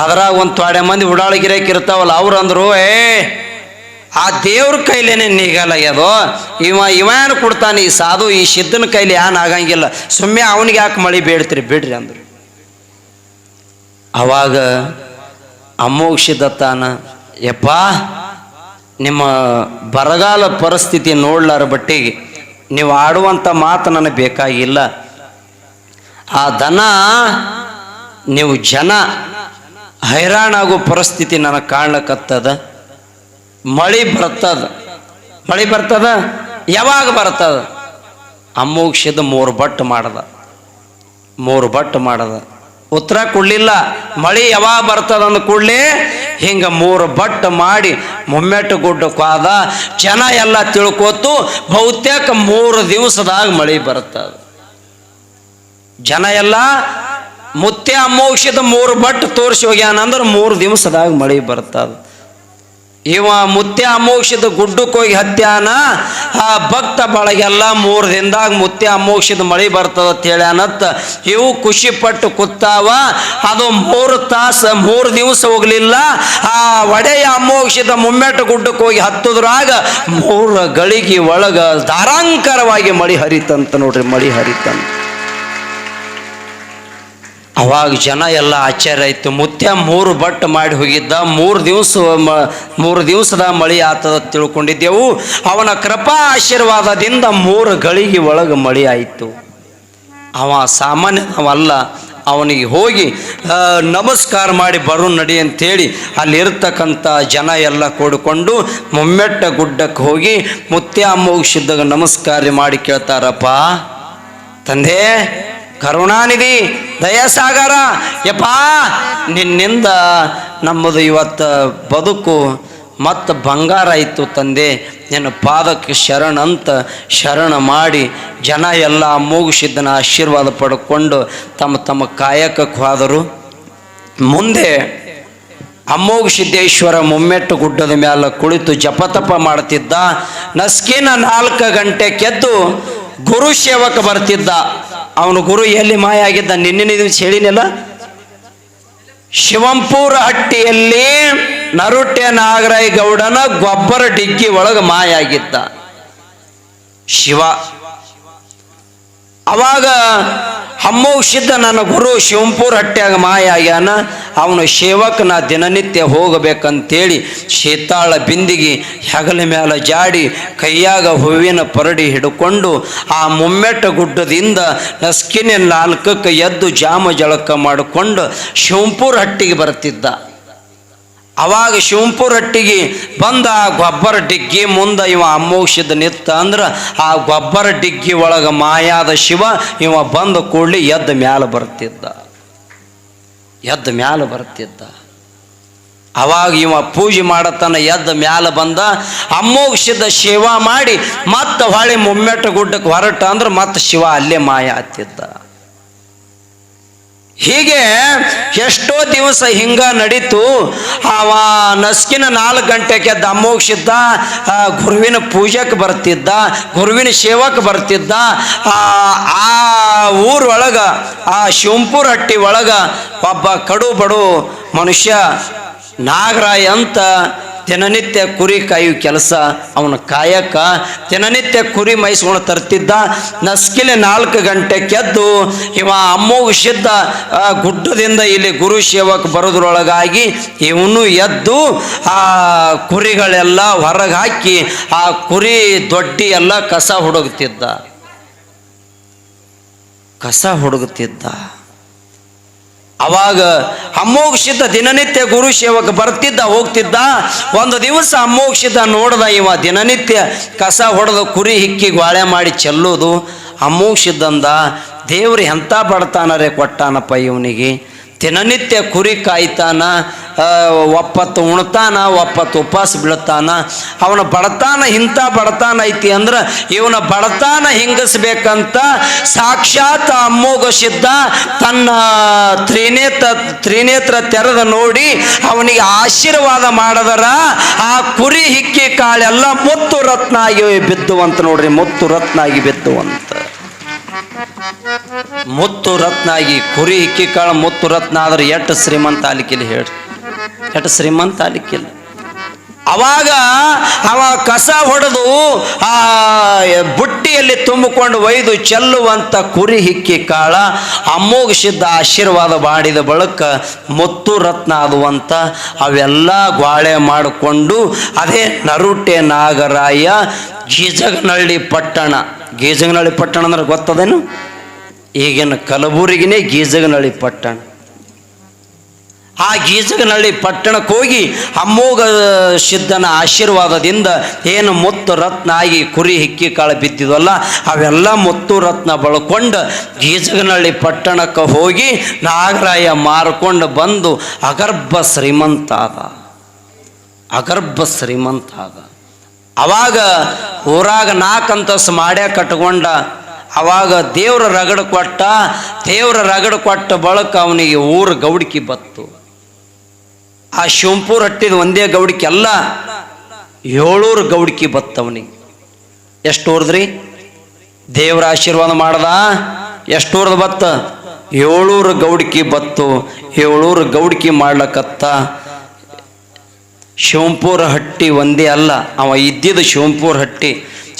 ಅದ್ರಾಗ ಒಂದು ತೊಡೆ ಮಂದಿ ಉಡಾಳ ಗಿರಾಕಿ ಇರ್ತಾವಲ್ಲ, ಅವ್ರು ಅಂದ್ರು, ಏ, ಆ ದೇವ್ರ ಕೈಲೇನೆ ನೀಗಲಾಗ್ಯದು ಇವ ಇವ ಏನು ಕೊಡ್ತಾನೆ, ಈ ಸಾಧು, ಈ ಸಿದ್ಧನ ಕೈಲಿ ಏನು ಆಗಂಗಿಲ್ಲ. ಸುಮ್ಮನೆ ಅವನಿಗೆ ಯಾಕೆ ಮಳಿ ಬೇಡ್ತೀರಿ? ಬಿಡ್ರಿ ಅಂದ್ರು. ಅವಾಗ ಅಮೋಕ್ಷಿದತ್ತಾನ ಯಪ್ಪ, ನಿಮ್ಮ ಬರಗಾಲ ಪರಿಸ್ಥಿತಿ ನೋಡ್ಲಾರ ಬಟ್ಟಿಗೆ. ನೀವು ಆಡುವಂಥ ಮಾತು ನನಗೆ ಬೇಕಾಗಿಲ್ಲ. ಆ ದನ ನೀವು ಜನ ಹೈರಾಣಾಗೋ ಪರಿಸ್ಥಿತಿ ನನಗೆ ಕಾಣಕತ್ತದ ಮಳೆ ಬರ್ತದ. ಮಳೆ ಬರ್ತದ? ಯಾವಾಗ ಬರ್ತದ? ಅಮೋಕ್ಷದ ಮೂರು ಬಟ್ಟು ಮಾಡದ. ಮೂರು ಬಟ್ಟು ಮಾಡದ. ಉತ್ತರ ಕೊಡ್ಲಿಲ್ಲ. ಮಳೆ ಯಾವಾಗ ಬರ್ತದ ಅಂದ ಕೂಡಲೇ ಹಿಂಗ ಮೂರು ಬಟ್ಟು ಮಾಡಿ ಮುಮ್ಮೆಟ್ಟು ಗುಡ್ಡಕ್ಕೆ ಹೋದ ಜನ ಎಲ್ಲ ತಿಳ್ಕೊತು ಬಹುತೇಕ ಮೂರು ದಿವಸದಾಗ ಮಳೆ ಬರ್ತದ. ಜನ ಎಲ್ಲ ಮುತ್ತೆ ಅಮೋಕ್ಷದ ಮೂರು ಬಟ್ ತೋರಿಸಿ ಹೋಗ್ಯಾನ ಅಂದ್ರೆ ಮೂರು ದಿವಸದಾಗ ಮಳೆ ಬರ್ತದ. ಇವ ಮುತ್ಯ ಅಮೋಕ್ಷದ ಗುಡ್ಡಕ್ಕೆ ಹೋಗಿ ಹತ್ಯಾನ, ಆ ಭಕ್ತ ಬಳಗೆಲ್ಲ ಮೂರು ದಿನದಾಗ ಮುತ್ಯ ಅಮೋಕ್ಷದ ಮಳೆ ಬರ್ತದ ಅಂತ ಇವು ಖುಷಿ ಪಟ್ಟು ಕೂತಾವ. ಅದು ಮೂರು ತಾಸು, ಮೂರು ದಿವಸ ಹೋಗ್ಲಿಲ್ಲ. ಆ ಒಡೆಯ ಅಮೋಕ್ಷದ ಮುಮ್ಮೆಟ್ಟು ಗುಡ್ಡಕ್ಕೆ ಹೋಗಿ ಹತ್ತದ್ರಾಗ ಮೂರು ಗಳಿಗೆ ಒಳಗ ಧಾರಾಂಕರವಾಗಿ ಮಳಿ ಹರಿತಂತ ನೋಡ್ರಿ, ಮಳಿ ಹರಿತಂತ. ಅವಾಗ ಜನ ಎಲ್ಲ ಆಶ್ಚರ್ಯ ಆಯ್ತು. ಮುತ್ಯ ಮೂರು ಬಟ್ ಮಾಡಿ ಹೋಗಿದ್ದ. ಮೂರು ದಿವಸ ಮೂರು ದಿವಸದ ಮಳೆ ಆತದ ತಿಳ್ಕೊಂಡಿದ್ದೆವು. ಅವನ ಕೃಪಾ ಆಶೀರ್ವಾದದಿಂದ ಮೂರು ಗಳಿಗೆ ಒಳಗೆ ಮಳೆ ಆಯಿತು. ಅವ ಸಾಮಾನ್ಯವಲ್ಲ ಅವನಿಗೆ ಹೋಗಿ ನಮಸ್ಕಾರ ಮಾಡಿ ಬರು ನಡಿ ಅಂತೇಳಿ ಅಲ್ಲಿರ್ತಕ್ಕಂಥ ಜನ ಎಲ್ಲ ಕೂಡಿಕೊಂಡು ಮುಮ್ಮೆಟ್ಟ ಗುಡ್ಡಕ್ಕೆ ಹೋಗಿ ಮುತ್ಯ ಅಮ್ಮೋಗಿಸಿದ್ದಾಗ ನಮಸ್ಕಾರ ಮಾಡಿ ಕೇಳ್ತಾರಪ್ಪ, ತಂದೆ ಕರುಣಾನಿಧಿ ದಯಾಸಾಗರ. ಯಪ್ಪಾ, ನಿನ್ನಿಂದ ನಮ್ಮದು ಇವತ್ತು ಬದುಕು ಮತ್ತು ಬಂಗಾರ ಇತ್ತು ತಂದೆ. ನಿನ್ನ ಪಾದಕ್ಕೆ ಶರಣ ಅಂತ ಶರಣ ಮಾಡಿ ಜನ ಎಲ್ಲ ಮೂಗಿಸಿದ್ದನ ಆಶೀರ್ವಾದ ಪಡ್ಕೊಂಡು ತಮ್ಮ ತಮ್ಮ ಕಾಯಕಕ್ಕೆ ಹೋದರು ಮುಂದೆ ಅಮ್ಮೋಗ ಸಿದ್ದೇಶ್ವರ ಮುಮ್ಮೆಟ್ಟು ಗುಡ್ಡದ ಮೇಲೆ ಕುಳಿತು ಜಪತಪ ಮಾಡ್ತಿದ್ದ. ನಸ್ಕಿನ ನಾಲ್ಕು ಗಂಟೆ ಕೆದ್ದು ಗುರು ಸೇವಕ ಬರ್ತಿದ್ದ. ಅವನು ಗುರು ಎಲ್ಲಿ ಮಾಯ ಆಗಿದ್ದ ನಿನ್ನೆ ಹೇಳಿನಲ್ಲ ಶಿವಂಪುರ ಹಟ್ಟಿಯಲ್ಲಿ ನರುಟ್ಯ ನಾಗರಾಯ ಗೌಡನ ಗೊಬ್ಬರ ಡಿಕ್ಕಿ ಒಳಗೆ ಮಾಯ ಆಗಿದ್ದ ಶಿವ ಅವಾಗ ಹಮ್ಮೌಷಿದ್ದ ನನ್ನ ಗುರು ಶಿವಂಪುರ ಹಟ್ಟ್ಯಾಗ ಮಾಯ ಆಗ್ಯಾನ. ಅವನು ನಾ ದಿನನಿತ್ಯ ಹೋಗಬೇಕಂತೇಳಿ ಶೀತಾಳ ಬಿಂದಿಗೆ ಹೆಗಲ ಮೇಲೆ ಜಾಡಿ ಕೈಯಾಗ ಹೂವಿನ ಪರಡಿ ಹಿಡ್ಕೊಂಡು ಆ ಮುಮ್ಮೆಟ್ಟ ಗುಡ್ಡದಿಂದ ನಸ್ಕಿನ ನಾಲ್ಕಕ್ಕೆ ಎದ್ದು ಜಾಮ ಜಳಕ ಮಾಡಿಕೊಂಡು ಶಿವಂಪುರ ಹಟ್ಟಿಗೆ ಬರ್ತಿದ್ದ ಅವಾಗ ಶಿವಂಪುರ ಹಟ್ಟಿಗೆ ಬಂದ ಆ ಗೊಬ್ಬರ ಡಿಗ್ಗಿ ಮುಂದೆ ಇವ ಅಮ್ಮೋಷದ ನಿತ್ತ ಅಂದ್ರೆ ಆ ಗೊಬ್ಬರ ಡಿಗ್ಗಿ ಒಳಗೆ ಮಾಯಾದ ಶಿವ ಇವ ಬಂದ ಕೂಡಲಿ ಎದ್ದ ಮ್ಯಾಲೆ ಬರ್ತಿದ್ದ. ಎದ್ದ ಮ್ಯಾಲೆ ಬರ್ತಿದ್ದ. ಅವಾಗ ಇವ ಪೂಜೆ ಮಾಡತನ ಎದ್ದ ಮ್ಯಾಲೆ ಬಂದ ಅಮ್ಮೋಕ್ಷದ ಶಿವ ಮಾಡಿ ಮತ್ತೆ ಹೊಳೆ ಮುಮ್ಮೆಟ್ಟ ಗುಡ್ಡಕ್ಕೆ ಹೊರಟ ಅಂದ್ರೆ ಮತ್ತೆ ಶಿವ ಅಲ್ಲೇ ಮಾಯ ಹತ್ತಿದ್ದ. ಹೀಗೆ ಎಷ್ಟೋ ದಿವಸ ಹಿಂಗ ನಡೀತು. ಅವ ನಸ್ಕಿನ ನಾಲ್ಕು ಗಂಟೆಗೆ ದಮ್ಮೋಗಿಸಿದ್ದ ಗುರುವಿನ ಪೂಜೆಗೆ ಬರ್ತಿದ್ದ, ಗುರುವಿನ ಸೇವಕ್ಕೆ ಬರ್ತಿದ್ದ, ಆ ಊರೊಳಗ ಆ ಶಿವಂಪುರ ಹಟ್ಟಿ ಒಳಗ ಒಬ್ಬ ಕಡು ಬಡು ಮನುಷ್ಯ, ನಾಗರಾಯ ಅಂತ ದಿನನಿತ್ಯ ಕುರಿ ಕಾಯುವ ಕೆಲಸ ಅವನ ಕಾಯಕ. ದಿನನಿತ್ಯ ಕುರಿ ಮೈಸ್ಕೊಂಡು ತರ್ತಿದ್ದ. ನಸ್ಕಿಲೆ ನಾಲ್ಕು ಗಂಟೆ ಕೆದ್ದು ಇವ ಅಮ್ಮ ಆ, ಗುಡ್ಡದಿಂದ ಇಲ್ಲಿ ಗುರು ಸೇವಕ ಬರೋದ್ರೊಳಗಾಗಿ ಇವನು ಎದ್ದು ಆ ಕುರಿಗಳೆಲ್ಲ ಹೊರಗೆ ಹಾಕಿ ಆ ಕುರಿ ದೊಡ್ಡಿ ಎಲ್ಲ ಕಸ ಹುಡುಗುತ್ತಿದ್ದ ಕಸ ಹುಡುಗುತ್ತಿದ್ದ ಅವಾಗ ಅಮ್ಮೋಕ್ಷಿತ ದಿನನಿತ್ಯ ಗುರು ಸೇವಕ ಬರ್ತಿದ್ದ, ಹೋಗ್ತಿದ್ದ. ಒಂದು ದಿವಸ ಅಮ್ಮೋಕ್ಷಿತ ನೋಡ್ದ, ಇವ ದಿನನಿತ್ಯ ಕಸ ಹೊಡೆದು ಕುರಿ ಹಿಕ್ಕಿ ಗ್ವಾಳೆ ಮಾಡಿ ಚೆಲ್ಲೋದು. ಅಮ್ಮೋಕ್ಷಿದ್ದಂದ ದೇವ್ರು ಎಂಥ ಬಡತಾನರೇ ಕೊಟ್ಟಾನಪ್ಪ ಇವನಿಗೆ. ದಿನನಿತ್ಯ ಕುರಿ ಕಾಯ್ತಾನ ಒಪ್ಪತ್ತು ಉಣ್ತಾನ, ಒಪ್ಪತ್ತು ಉಪವಾಸ ಬೀಳ್ತಾನ, ಅವನ ಬಡತಾನ ಇಂಥ ಬಡತಾನ ಐತಿ ಅಂದ್ರೆ ಇವನ ಬಡತಾನ ಹಿಂಗಸ್ಬೇಕಂತ ಸಾಕ್ಷಾತ್ ಅಮ್ಮೋಗ ಸಿದ್ಧ ತನ್ನ ತ್ರಿನೇತ್ರ ತ್ರಿನೇತ್ರ ತೆರೆದ ನೋಡಿ ಅವನಿಗೆ ಆಶೀರ್ವಾದ ಮಾಡದರ ಆ ಕುರಿ ಹಿಕ್ಕಿ ಕಾಳೆಲ್ಲ ಮುತ್ತು ರತ್ನ ಆಗಿ ಬಿದ್ದುವಂತ ನೋಡ್ರಿ, ಮುತ್ತು ರತ್ನ ಆಗಿ ಬಿದ್ದುವಂತ. ಮುತ್ತು ರತ್ನ ಆಗಿ ಕುರಿ ಹಿಕ್ಕಿ ಕಾಳು ಮುತ್ತು ರತ್ನ ಆದ್ರೆ ಎಟ್ಟು ಶ್ರೀಮಂತ ಆಲಿಕ್ಕಿಲ್ಲ ಹೇಳಿ ಎಟ್ಟು ಶ್ರೀಮಂತ ಆಲಿಕ್ಕಿಲ್ಲ ಅವಾಗ ಅವ ಕಸ ಹೊಡೆದು ಆ ಬುಟ್ಟಿಯಲ್ಲಿ ತುಂಬಿಕೊಂಡು ಒಯ್ದು ಚೆಲ್ಲುವಂತ ಕುರಿ ಹಿಕ್ಕಿ ಕಾಳ ಅಮ್ಮೋಗಿಸಿದ್ದ ಆಶೀರ್ವಾದ ಮಾಡಿದ ಬಳಿಕ ಮುತ್ತು ರತ್ನ ಆದುವಂತ ಅವೆಲ್ಲ ಗ್ವಾಳೆ ಮಾಡಿಕೊಂಡು ಅದೇ ನರುಟೆ ನಾಗರಾಯ ಗೀಜಗನಹಳ್ಳಿ ಪಟ್ಟಣ. ಗೀಜಗನಹಳ್ಳಿ ಪಟ್ಟಣ ಅಂದ್ರೆ ಗೊತ್ತದೇನು? ಈಗಿನ ಕಲಬುರಗಿನೇ ಗೀಜಗನಹಳ್ಳಿ ಪಟ್ಟಣ. ಆ ಗೀಜಗನಹಳ್ಳಿ ಪಟ್ಟಣಕ್ಕೆ ಹೋಗಿ ಅಮ್ಮೋಗ ಸಿದ್ಧನ ಆಶೀರ್ವಾದದಿಂದ ಏನು ಮುತ್ತು ರತ್ನ ಆಗಿ ಕುರಿ ಹಿಕ್ಕಿ ಕಾಳು ಬಿದ್ದಿದ್ವಲ್ಲ, ಅವೆಲ್ಲ ಮುತ್ತು ರತ್ನ ಬಳ್ಕೊಂಡು ಗೀಜಗನಹಳ್ಳಿ ಪಟ್ಟಣಕ್ಕೆ ಹೋಗಿ ನಾಗರಾಯ ಮಾರ್ಕೊಂಡು ಬಂದು ಅಗರ್ಭ ಶ್ರೀಮಂತ ಆದ. ಅಗರ್ಭ ಶ್ರೀಮಂತ ಆದ. ಅವಾಗ ಊರಾಗ ನಾಲ್ಕಂತಸ್ ಮಾಡ್ಯಾ ಕಟ್ಕೊಂಡ ಅವಾಗ ದೇವ್ರ ರಗಡ ಕೊಟ್ಟ, ದೇವ್ರ ರಗಡ ಕೊಟ್ಟ ಬಳಕ ಅವನಿಗೆ ಊರ ಗೌಡಿಕೆ ಬತ್ತು. ಆ ಶಿವಂಪೂರ್ ಹಟ್ಟಿದ ಒಂದೇ ಗೌಡಿಕೆ ಅಲ್ಲ, ಏಳೂರು ಗೌಡಿಕೆ ಬತ್ತು ಅವನಿಗೆ. ಎಷ್ಟು ಊರ್ದ್ರಿ? ದೇವ್ರ ಆಶೀರ್ವಾದ ಮಾಡ್ದ? ಎಷ್ಟು ಊರ್ದ ಬತ್ತ? ಏಳೂರು ಗೌಡಿಕೆ ಬತ್ತು. ಏಳೂರು ಗೌಡಿಕೆ ಮಾಡ್ಲಕತ್ತ. ಶಿವಂಪೂರ ಹಟ್ಟಿ ಒಂದೇ ಅಲ್ಲ, ಅವ ಇದ್ದಿದ್ದು ಶಿವಂಪುರ ಹಟ್ಟಿ.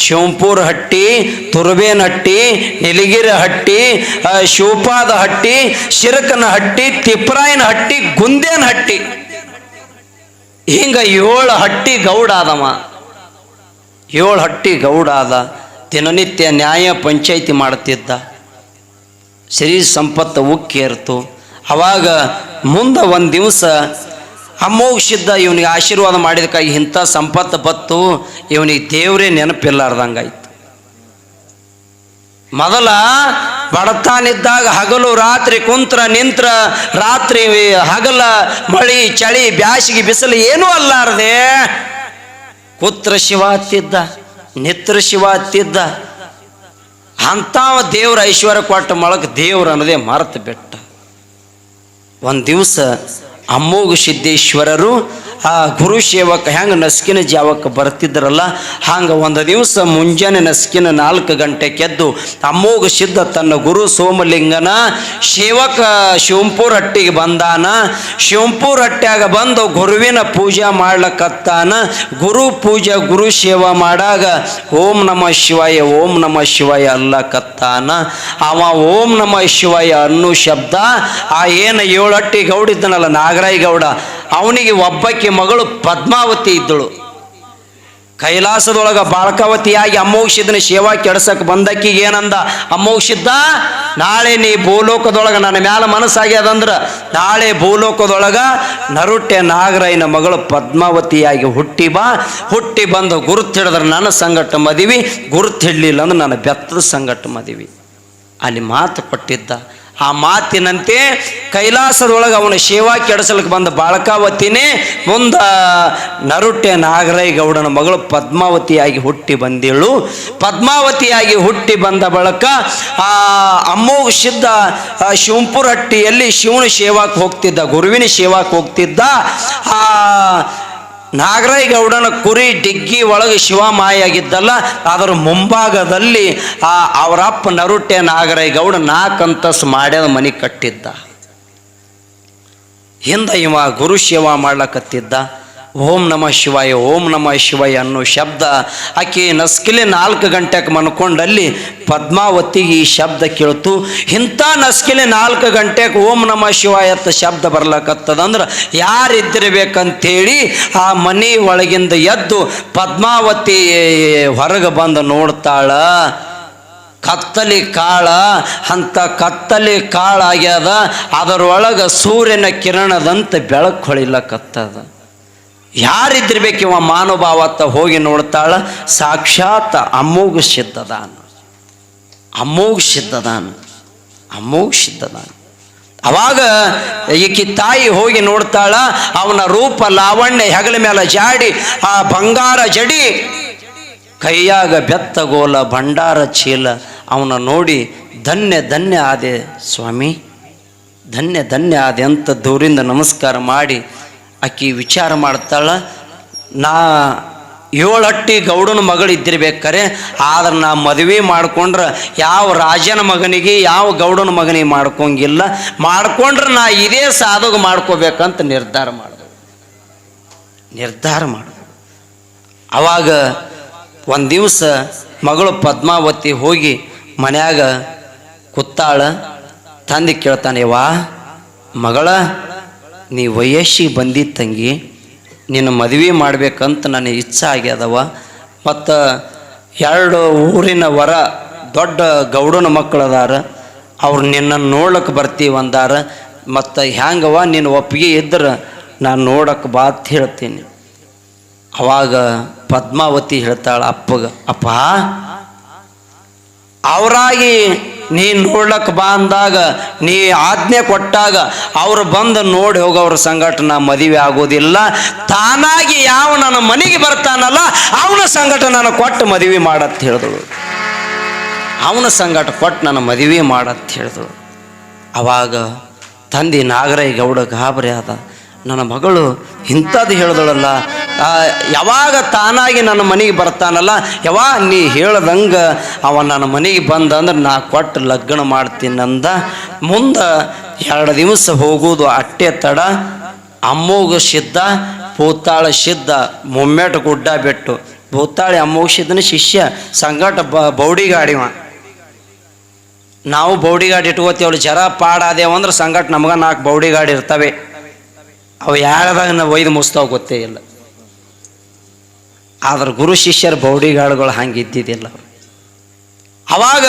ಶಿವಂಪುರ ಹಟ್ಟಿ, ತುರ್ಬೇನ ಹಟ್ಟಿ, ನೀಲಗಿರಿ ಹಟ್ಟಿ ಶಿವಪಾದ ಹಟ್ಟಿ, ಶಿರಕನ ಹಟ್ಟಿ, ತಿಪ್ರಾಯನ ಹಟ್ಟಿ, ಗುಂದೇನ ಹಟ್ಟಿ. ಹಿಂಗ ಏಳು ಹಟ್ಟಿ ಗೌಡ ಆದವ. ಏಳು ಹಟ್ಟಿ ಗೌಡ ಆದ. ದಿನನಿತ್ಯ ನ್ಯಾಯ ಪಂಚಾಯಿತಿ ಮಾಡುತ್ತಿದ್ದ ಸಿರಿ ಸಂಪತ್ತು ಉಕ್ಕೇರ್ತು ಅವಾಗ ಮುಂದೆ ಒಂದು ದಿವಸ ಅಮೋಘಿಸಿದ್ದ ಇವನಿಗೆ ಆಶೀರ್ವಾದ ಮಾಡಿದಕ್ಕಾಗಿ ಇಂಥ ಸಂಪತ್ತು ಬತ್ತು ಇವನಿಗೆ ದೇವರೇ ನೆನಪಿಲ್ಲಾರ್ದಂಗಾಯ್ತು. ಮೊದಲ ಬಡತಾನಿದ್ದಾಗ ಹಗಲು ರಾತ್ರಿ ಕುಂತ್ರ ನಿಂತ್ರ ರಾತ್ರಿ ಹಗಲ ಮಳಿ ಚಳಿ ಬ್ಯಾಸಿಗೆ ಬಿಸಿಲು ಏನೂ ಅಲ್ಲಾರದೆ. ಕುತ್ರ ಶಿವ ಹತ್ತಿದ್ದ, ನಿತ್ರ ಶಿವ ಹತ್ತಿದ್ದ. ಅಂಥವ ದೇವ್ರ ಐಶ್ವರ್ಯ ಕೊಟ್ಟ ಮೊಳಕ್ ದೇವ್ರ ಅನ್ನೋದೇ ಮರೆತು ಬಿಟ್ಟ. ಒಂದು ದಿವಸ ಅಮ್ಮೋಗ ಸಿದ್ದೇಶ್ವರರು ಆ ಗುರು ಸೇವಕ ಹೆಂಗೆ ನಸ್ಕಿನ ಜಾವಕ್ಕೆ ಬರ್ತಿದ್ರಲ್ಲ, ಹಂಗೆ ಒಂದು ದಿವಸ ಮುಂಜಾನೆ ನಸ್ಕಿನ ನಾಲ್ಕು ಗಂಟೆಗೆದ್ದು ಅಮ್ಮೋಗ ಸಿದ್ಧ ತನ್ನ ಗುರು ಸೋಮಲಿಂಗನ ಸೇವಕ ಶಿವಂಪುರ ಹಟ್ಟಿಗೆ ಬಂದಾನ. ಶಿವಂಪುರ ಹಟ್ಟ್ಯಾಗ ಬಂದು ಗುರುವಿನ ಪೂಜೆ ಮಾಡ್ಲಕ್ಕತ್ತಾನ ಗುರು ಪೂಜೆ, ಗುರು ಸೇವಾ ಮಾಡಾಗ ಓಂ ನಮ ಶಿವಾಯ, ಓಂ ನಮ ಶಿವಾಯ ಅಲ್ಲಕತ್ತಾನ. ಅವ ಓಂ ನಮ ಶಿವಾಯ ಅನ್ನೋ ಶಬ್ದ ಆ ಏನು ಏಳಟ್ಟಿ ಗೌಡ ಇದ್ದನಲ್ಲ, ನಾಗರಾಯಿ ಗೌಡ ಅವನಿಗೆ ಒಬ್ಬಕ್ಕೆ ಮಗಳು ಪದ್ಮಾವತಿ ಇದ್ದಳು. ಕೈಲಾಸದೊಳಗ ಬಾಳಕಾವತಿಯಾಗಿ ಅಮ್ಮೌಷಿದ್ನ ಸೇವಾ ಕೆಡ್ಸಕ್ ಬಂದಕ್ಕಿಗೆ ಏನಂದ? ಅಮ್ಮೌಷಿದ್ದ ನಾಳೆ ನೀ ಭೂಲೋಕದೊಳಗ ನನ್ನ ಮ್ಯಾಲ ಮನಸ್ಸಾಗ್ಯದಂದ್ರ ನಾಳೆ ಭೂಲೋಕದೊಳಗ ನರುಟೆ ನಾಗರಾಯನ ಮಗಳು ಪದ್ಮಾವತಿಯಾಗಿ ಹುಟ್ಟಿ ಬಾ. ಹುಟ್ಟಿ ಬಂದು ಗುರುತು ಹಿಡಿದ್ರೆ ನನ್ನ ಸಂಗಟ ಮದಿವಿ ಗುರುತು ಹಿಡ್ಲಿಲ್ಲ ಅಂದ್ರೆ ನನ್ನ ಬೆತ್ತದ ಸಂಗಟ ಮದಿವಿ. ಅಲ್ಲಿ ಮಾತು ಕೊಟ್ಟಿದ್ದ ಆ ಮಾತಿನಂತೆ ಕೈಲಾಸದೊಳಗೆ ಅವನ ಸೇವಾ ಕೆಡಿಸಲಿಕ್ಕೆ ಬಂದ ಬಾಳಕಾವತಿನೇ ಮುಂದ ನರುಟೆ ನಾಗರಾಯ ಗೌಡನ ಮಗಳು ಪದ್ಮಾವತಿಯಾಗಿ ಹುಟ್ಟಿ ಬಂದಿಳು. ಪದ್ಮಾವತಿಯಾಗಿ ಹುಟ್ಟಿ ಬಂದ ಬಳಕ ಆ ಅಮ್ಮೋಗ ಸಿದ್ಧ ಶಿವಂಪುರಹಟ್ಟಿಯಲ್ಲಿ ಶಿವಂಪುರ ಹಟ್ಟಿಯಲ್ಲಿ ಶಿವನ ಸೇವಾಕ್ಕೆ ಹೋಗ್ತಿದ್ದ, ಗುರುವಿನ ಸೇವಾಕ್ಕೆ ಹೋಗ್ತಿದ್ದ. ಆ ನಾಗರಾಯ ಗೌಡನ ಕುರಿ ಡಿಗ್ಗಿ ಒಳಗೆ ಶಿವ ಮಾಯಾಗಿದ್ದಲ್ಲ ಅದರ ಮುಂಭಾಗದಲ್ಲಿ ಆ ಅವರಪ್ಪ ನರುಟೆ ನಾಗರಾಯ ಗೌಡ ನಾಕಂತಸ್ ಮಾಡ್ಯದ ಮನೆ ಕಟ್ಟಿದ್ದ. ಹಿಂದ ಇವ ಗುರು ಶಿವ ಮಾಡ್ಲಕತ್ತಿದ್ದ. ಓಂ ನಮ ಶಿವಾಯ, ಓಂ ನಮ ಶಿವಾಯ ಅನ್ನೋ ಶಬ್ದ ಆಕೆ ನಸ್ಕಿಲೆ ನಾಲ್ಕು ಗಂಟೆಗೆ ಮನ್ಕೊಂಡಲ್ಲಿ ಪದ್ಮಾವತಿಗೆ ಈ ಶಬ್ದ ಕೇಳ್ತು. ಇಂಥ ನಸ್ಕಿಲೆ ನಾಲ್ಕು ಗಂಟೆಗೆ ಓಂ ನಮ ಶಿವಾಯ ಅಂತ ಶಬ್ದ ಬರ್ಲಕತ್ತದಂದ್ರೆ ಹೇಳಿ ಆ ಮನೆ ಒಳಗಿಂದ ಎದ್ದು ಪದ್ಮಾವತಿ ಹೊರಗೆ ಬಂದು ನೋಡ್ತಾಳ. ಕತ್ತಲಿ ಕಾಳ ಅಂತ ಕತ್ತಲಿ ಕಾಳಾಗ್ಯದ ಅದರೊಳಗೆ ಸೂರ್ಯನ ಕಿರಣದಂತೆ ಬೆಳಕು ಹೊಳಿಲಕತ್ತದ. ಯಾರಿದ್ದಿರ್ಬೇಕು ಇವ ಮಾನುಭಾವತ್ತ ಹೋಗಿ ನೋಡ್ತಾಳ, ಸಾಕ್ಷಾತ್ ಅಮೋಘ ಸಿದ್ಧದಾನ ಅಮೋಘ ಸಿದ್ಧದಾನ ಅಮೋಘ ಸಿದ್ಧದಾನ ಅವಾಗ ಈಕಿ ತಾಯಿ ಹೋಗಿ ನೋಡ್ತಾಳ, ಅವನ ರೂಪ ಲಾವಣ್ಯ ಹೆಗಲ ಮೇಲೆ ಜಾಡಿ, ಆ ಬಂಗಾರ ಜಡಿ, ಕೈಯಾಗ ಬೆತ್ತಗೋಲ ಭಂಡಾರ ಚೀಲ, ಅವನ ನೋಡಿ ಧನ್ಯ ಧನ್ಯ ಆದೆ ಸ್ವಾಮಿ, ಧನ್ಯ ಧನ್ಯ ಆದೆ ಅಂತ ದೂರಿಂದ ನಮಸ್ಕಾರ ಮಾಡಿ ಆಕಿ ವಿಚಾರ ಮಾಡ್ತಾಳ, ನಾ ಏಳಟ್ಟಿ ಗೌಡನ ಮಗಳು ಇದ್ದಿರ್ಬೇಕಾರೆ ಆದ್ರೆ ನಾ ಮದುವೆ ಮಾಡ್ಕೊಂಡ್ರೆ ಯಾವ ರಾಜನ ಮಗನಿಗೆ, ಯಾವ ಗೌಡನ ಮಗನಿಗೆ ಮಾಡ್ಕೊಂಗಿಲ್ಲ. ಮಾಡ್ಕೊಂಡ್ರೆ ನಾ ಇದೇ ಸಾಧಗ ಮಾಡ್ಕೋಬೇಕಂತ ನಿರ್ಧಾರ ಮಾಡಿದೆ. ನಿರ್ಧಾರ ಮಾಡಿದೆ. ಅವಾಗ ಒಂದು ದಿವಸ ಮಗಳು ಪದ್ಮಾವತಿ ಹೋಗಿ ಮನ್ಯಾಗ ಕುತ್ತಾಳ ತಂದು ಕೇಳ್ತಾನೆ ವಾ ಮಗಳ ನೀ ವಯಸ್ಸಿಗೆ ಬಂದಿದ್ದ ತಂಗಿ, ನಿನ್ನ ಮದುವೆ ಮಾಡ್ಬೇಕಂತ ನನಗೆ ಇಚ್ಛೆ ಆಗ್ಯದವ. ಮತ್ತು ಎರಡು ಊರಿನ ವರ ದೊಡ್ಡ ಗೌಡನ ಮಕ್ಕಳದಾರ. ಅವ್ರು ನಿನ್ನನ್ನು ನೋಡ್ಲಿಕ್ಕೆ ಬರ್ತೀವಿ ಅಂದಾರ. ಮತ್ತು ಹ್ಯಾಂಗವ ನಿನ್ನ ಒಪ್ಪಿಗೆ ಇದ್ರೆ ನಾನು ನೋಡಕ್ಕೆ ಬಾತ್ ಹೇಳ್ತೀನಿ. ಅವಾಗ ಪದ್ಮಾವತಿ ಹೇಳ್ತಾಳೆ ಅಪ್ಪಗ, ಅಪ್ಪ, ಅವರಾಗಿ ನೀ ನೋಡ್ಲಕ್ಕೆ ಬಾ ಅಂದಾಗ, ನೀ ಆಜ್ಞೆ ಕೊಟ್ಟಾಗ ಅವ್ರು ಬಂದು ನೋಡಿ ಹೋಗೋವ್ರ ಸಂಘಟ ನಾ ಮದುವೆ ಆಗೋದಿಲ್ಲ. ತಾನಾಗಿ ಯಾವ ನನ್ನ ಮನೆಗೆ ಬರ್ತಾನಲ್ಲ, ಅವನ ಸಂಘಟ ನಾನು ಕೊಟ್ಟು ಮದುವೆ ಮಾಡತ್ ಹೇಳಿದಳು. ಅವನ ಸಂಘಟ ಕೊಟ್ಟು ನನ್ನ ಮದುವೆ ಮಾಡತ್ ಹೇಳಿದಳು. ಅವಾಗ ತಂದೆ ನಾಗರಾಯ ಗೌಡ ಗಾಬರಿ ಆದ. ನನ್ನ ಮಗಳು ಇಂಥದ್ದು ಹೇಳಿದಳಲ್ಲ. ಯಾವಾಗ ತಾನಾಗಿ ನನ್ನ ಮನೆಗೆ ಬರ್ತಾನಲ್ಲ ಯಾವಾಗ ನೀ ಹೇಳ್ದಂಗೆ ಅವ ನನ್ನ ಮನೆಗೆ ಬಂದ ಅಂದ್ರೆ ನಾ ಕೊಟ್ಟು ಲಗ್ನ ಮಾಡ್ತೀನಿ ಅಂದ ಮುಂದೆ ಎರಡು ದಿವಸ ಹೋಗೋದು ಅಟ್ಟೆ ತಡ, ಅಮ್ಮೋಗ ಸಿದ್ಧ ಪೂತಾಳ ಸಿದ್ಧ, ಮುಮ್ಮೆಟ ಗುಡ್ಡ ಬೆಟ್ಟು. ಭೂತಾಳಿ ಅಮ್ಮೋಗ ಸಿದ್ಧನ ಶಿಷ್ಯ, ಸಂಗಟ ಬ ಬೌಡಿಗಾಡಿವ ನಾವು ಬೌಡಿಗಾಡಿ ಇಟ್ಕೋತೀವಲ್ಲ ಜರ ಪಾಡಾದೇವಂದ್ರೆ ಸಂಗಟ ನಮ್ಗೆ ನಾಲ್ಕು ಬೌಡಿಗಾಡಿ ಇರ್ತವೆ. ಅವು ಯಾರದಾಗ ನಾವು ಒಯ್ದು ಮುಸ್ತಾವ ಗೊತ್ತೇ ಇಲ್ಲ. ಆದ್ರೆ ಗುರು ಶಿಷ್ಯರ ಬೌಡಿಗಾಳುಗಳು ಹಂಗೆ ಇದ್ದಿದ್ದಿಲ್ಲ ಅವಾಗ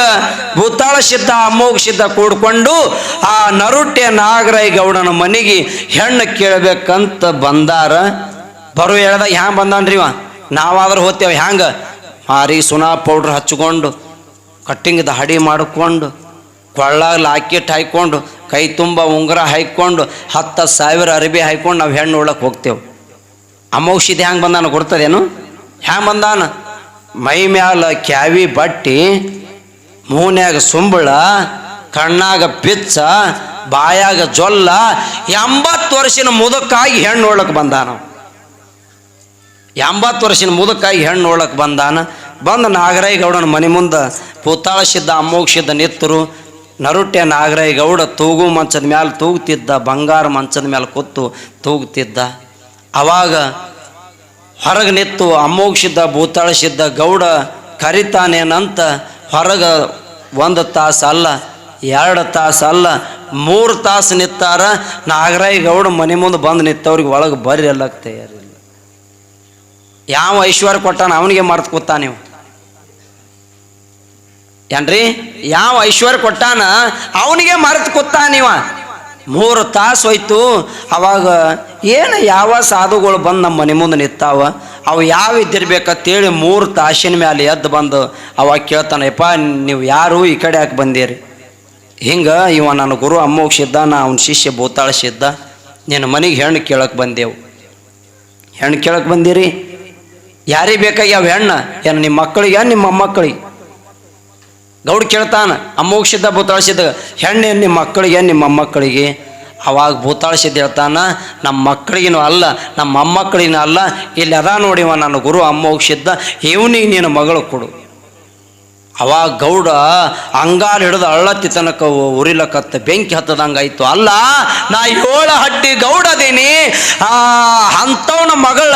ಭೂತಾಳ ಸಿದ್ಧ ಅಮ್ಮೋಗ ಸಿದ್ಧ ಕೂಡ್ಕೊಂಡು ಆ ನರುಟ್ಯ ನಾಗರೈ ಗೌಡನ ಮನೆಗೆ ಹೆಣ್ಣು ಕೇಳಬೇಕಂತ ಬಂದಾರ. ಬರು ಹೇಳ್ದಾಗ ಹ್ಯಾಂಗ ಬಂದಾನ್ರಿ ಇವ. ನಾವಾದ್ರೆ ಹೋಗ್ತೇವೆ. ಹ್ಯಾಂಗ? ಮಾರಿ ಸುನಾ ಪೌಡ್ರ್ ಹಚ್ಕೊಂಡು, ಕಟ್ಟಿಂಗ್ದ ಹಡಿ ಮಾಡಿಕೊಂಡು ಕೊಳ್ಳಾಗ ಲಾಕೆಟ್ ಹಾಯ್ಕೊಂಡು, ಕೈ ತುಂಬ ಉಂಗುರ ಹಾಯ್ಕೊಂಡು, ಹತ್ತು ಸಾವಿರ ಅರಬಿ ಹಾಯ್ಕೊಂಡು ನಾವು ಹೆಣ್ಣು ನೋಡಕ್ಕೆ ಹೋಗ್ತೇವೆ. ಅಮೌಷಧಿ ಹ್ಯಾಂಗೆ ಬಂದಾನ ಕೊಡ್ತದೇನು? ಹ್ಯಾಂಗೆ ಬಂದಾನ? ಮೈ ಮ್ಯಾಲ ಕ್ಯಾವಿ ಬಟ್ಟಿ, ಮೂನ್ಯಾಗ ಸುಂಬಳ, ಕಣ್ಣಾಗ ಪಿಚ್ಚ, ಬಾಯಾಗ ಜೊಲ್ಲ, ಎಂಬತ್ತು ವರ್ಷಿನ ಮುದಕ್ಕಾಗಿ ಹೆಣ್ಣು ನೋಡಕ್ಕೆ ಬಂದಾನ. ಎಂಬತ್ತು ವರ್ಷದ ಮುದಕ್ಕಾಗಿ ಹೆಣ್ಣು ನೋಡಕ್ಕೆ ಬಂದಾನ. ಬಂದು ನಾಗರಾಯ ಗೌಡನ ಮನೆ ಮುಂದೆ ಪೂತಾಳ ಸಿದ್ಧ ಅಮ್ಮೋಗ ಸಿದ್ಧ ನಿತ್ತರು ನರುಟೆ ನಾಗರಾಯ ಗೌಡ ತೂಗು ಮಂಚದ ಮ್ಯಾಲೆ ತೂಗ್ತಿದ್ದ, ಬಂಗಾರ ಮಂಚದ ಮೇಲೆ ಕೂತು ತೂಗ್ತಿದ್ದ. ಅವಾಗ ಹೊರಗೆ ನಿತ್ತು ಅಮ್ಮೋಗಿಸಿದ್ದ, ಭೂತಾಳಿಸಿದ್ದ ಗೌಡ ಕರಿತಾನೇನಂತ ಹೊರಗೆ ಒಂದು ತಾಸು ಅಲ್ಲ, ಎರಡು ತಾಸು ಅಲ್ಲ, ಮೂರು ತಾಸು ನಿತ್ತಾರ ನಾಗರಾಯ ಗೌಡ ಮನೆ ಮುಂದೆ ಬಂದು ನಿತ್ತವ್ರಿಗೆ ಒಳಗೆ ಬರ್ರಿ ಎಲ್ಲಕ್ಕೆ ತಯಾರಿಲ್ಲ. ಯಾವ ಐಶ್ವರ್ಯ ಕೊಟ್ಟಾನ ಅವನಿಗೆ ಮರ್ತು ಕೂತಾನೆ ನೀವು ಏನ್ರಿ? ಯಾವ ಐಶ್ವರ್ಯ ಕೊಟ್ಟಾನ? ಅವನಿಗೆ ಮರೆತು ಕೂತ ನೀವ ಮೂರು ತಾಸು ಹೋಯ್ತು. ಅವಾಗ ಏನು ಯಾವ ಸಾಧುಗಳು ಬಂದು ನಮ್ಮ ಮನೆ ಮುಂದೆ ನಿಂತಾವ? ಅವು ಯಾವ ಇದ್ದಿರ್ಬೇಕಂತೇಳಿ ಮೂರು ತಾಸಿನ ಮೇಲೆ ಎದ್ದು ಬಂದು ಅವಾಗ ಕೇಳ್ತಾನಪ್ಪ ನೀವು ಯಾರು ಈ ಕಡೆ ಯಾಕೆ ಬಂದೀರಿ? ಹಿಂಗೆ, ಇವ ನನ್ನ ಗುರು ಅಮ್ಮೋಗಿಸಿದ್ದ ನಾ ಅವನ ಶಿಷ್ಯ ಭೂತಾಳಿಸಿದ್ದ. ನಿನ್ನ ಮನೆಗೆ ಹೆಣ್ಣು ಕೇಳಕ್ಕೆ ಬಂದೆವು. ಹೆಣ್ಣು ಕೇಳಕ್ಕೆ ಬಂದಿರಿ? ಯಾರಿಗೆ ಬೇಕಾಗ್ಯಾವ ಹೆಣ್ಣು? ಏನು ನಿಮ್ಮ ಮಕ್ಕಳಿಗೆ, ನಿಮ್ಮ ಮೊಮ್ಮಕ್ಕಳಿಗೆ? ಗೌಡ್ ಕೇಳ್ತಾನೆ ಅಮ್ಮೋಕ್ಷಿದ್ದ ಭೂತಾಳಿಸಿದ್ದ ಹೆಣ್ಣೆ ನಿಮ್ಮ ಮಕ್ಕಳಿಗೆ, ನಿಮ್ಮ ಮೊಮ್ಮಕ್ಕಳಿಗೆ. ಅವಾಗ ಭೂತಾಳಿಸಿದ್ದ ಹೇಳ್ತಾನ, ನಮ್ಮ ಮಕ್ಕಳಿಗೇನು ಅಲ್ಲ, ನಮ್ಮ ಮೊಮ್ಮಕ್ಕಳಿಗೂ ಅಲ್ಲ, ಇಲ್ಲಿ ಅದ ನೋಡಿವ ನನ್ನ ಗುರು ಅಮ್ಮೋಕ್ಷಿದ್ದ ಇವನಿಗೆ ನೀನು ಮಗಳು ಕೊಡು. ಅವಾಗ ಗೌಡ ಅಂಗಾರ ಹಿಡಿದು ಅಳ್ಳತ್ತಿ ತನಕ ಉರಿಲಕತ್ತ ಬೆಂಕಿ ಹತ್ತದಂಗೆ ಆಯ್ತು ಅಲ್ಲ, ನಾ ಏಳು ಹಟ್ಟಿ ಗೌಡದೀನಿ ಆ, ಅಂಥವನ ಮಗಳ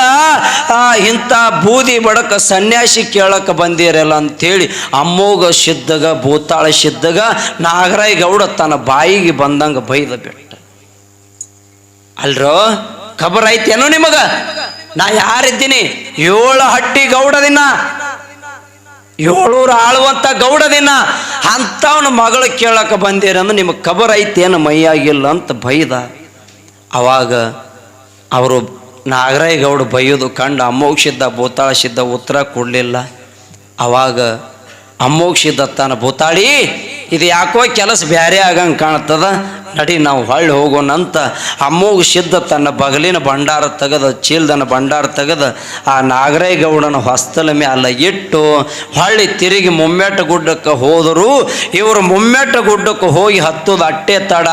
ಇಂಥ ಬೂದಿ ಬಡಕ ಸನ್ಯಾಸಿ ಕೇಳಕ್ಕೆ ಬಂದಿರಲ್ಲ ಅಂತೇಳಿ ಅಮ್ಮೋಗ ಸಿದ್ಧಗ, ಭೂತಾಳ ಸಿದ್ಧಗ, ನಾಗರಾಯ ಗೌಡ ತನ್ನ ಬಾಯಿಗೆ ಬಂದಂಗೆ ಬೈದ ಬಿಟ್ಟ. ಅಲ್ರೋ, ಖಬರ್ ಐತೇನೋ ನಿಮಗ? ನಾ ಯಾರಿದ್ದೀನಿ? ಏಳು ಹಟ್ಟಿ ಗೌಡದಿನ ಏಳೂರು ಆಳುವಂಥ ಗೌಡದಿನ ಅಂಥವನ ಮಗಳು ಕೇಳಕ್ಕೆ ಬಂದಿರಂದ್ರೆ ನಿಮಗೆ ಖಬರ್ ಐತೇನು ಮೈಯಾಗಿಲ್ಲ ಅಂತ ಬೈದ. ಅವಾಗ ಅವರು ನಾಗರಾಯ ಗೌಡ ಬೈಯೋದು ಕಂಡು ಅಮ್ಮೋಕ್ಷಿದ್ದ ಭೂತಾಳಿಸಿದ್ದ ಉತ್ತರ ಕೊಡಲಿಲ್ಲ. ಅವಾಗ ಅಮ್ಮೋಕ್ಷಿದ್ದ ತಾನ ಭೂತಾಳಿ ಇದು ಯಾಕೋ ಕೆಲಸ ಬ್ಯಾರೆ ಆಗಂಗೆ ಕಾಣ್ತದ? ನಡಿ ನಾವು ಹೊಳ್ಳಿ ಹೋಗೋಣಂತ ಅಮ್ಮೋಗ ಸಿದ್ಧ ತನ್ನ ಬಗಲಿನ ಭಂಡಾರ ತೆಗೆದ, ಚೀಲದನ ಭಂಡಾರ ತೆಗೆದ, ಆ ನಾಗರೇಗೌಡನ ಹೊಸ್ತಲ ಮ್ಯಾಲ ಇಟ್ಟು ಹೊಳ್ಳಿ ತಿರುಗಿ ಮುಮ್ಮೆಟ್ಟ ಗುಡ್ಡಕ್ಕೆ ಹೋದರು ಇವರು ಮುಮ್ಮೆಟ್ಟ ಗುಡ್ಡಕ್ಕೆ ಹೋಗಿ ಹತ್ತದ ಅಟ್ಟೆ ತಡ,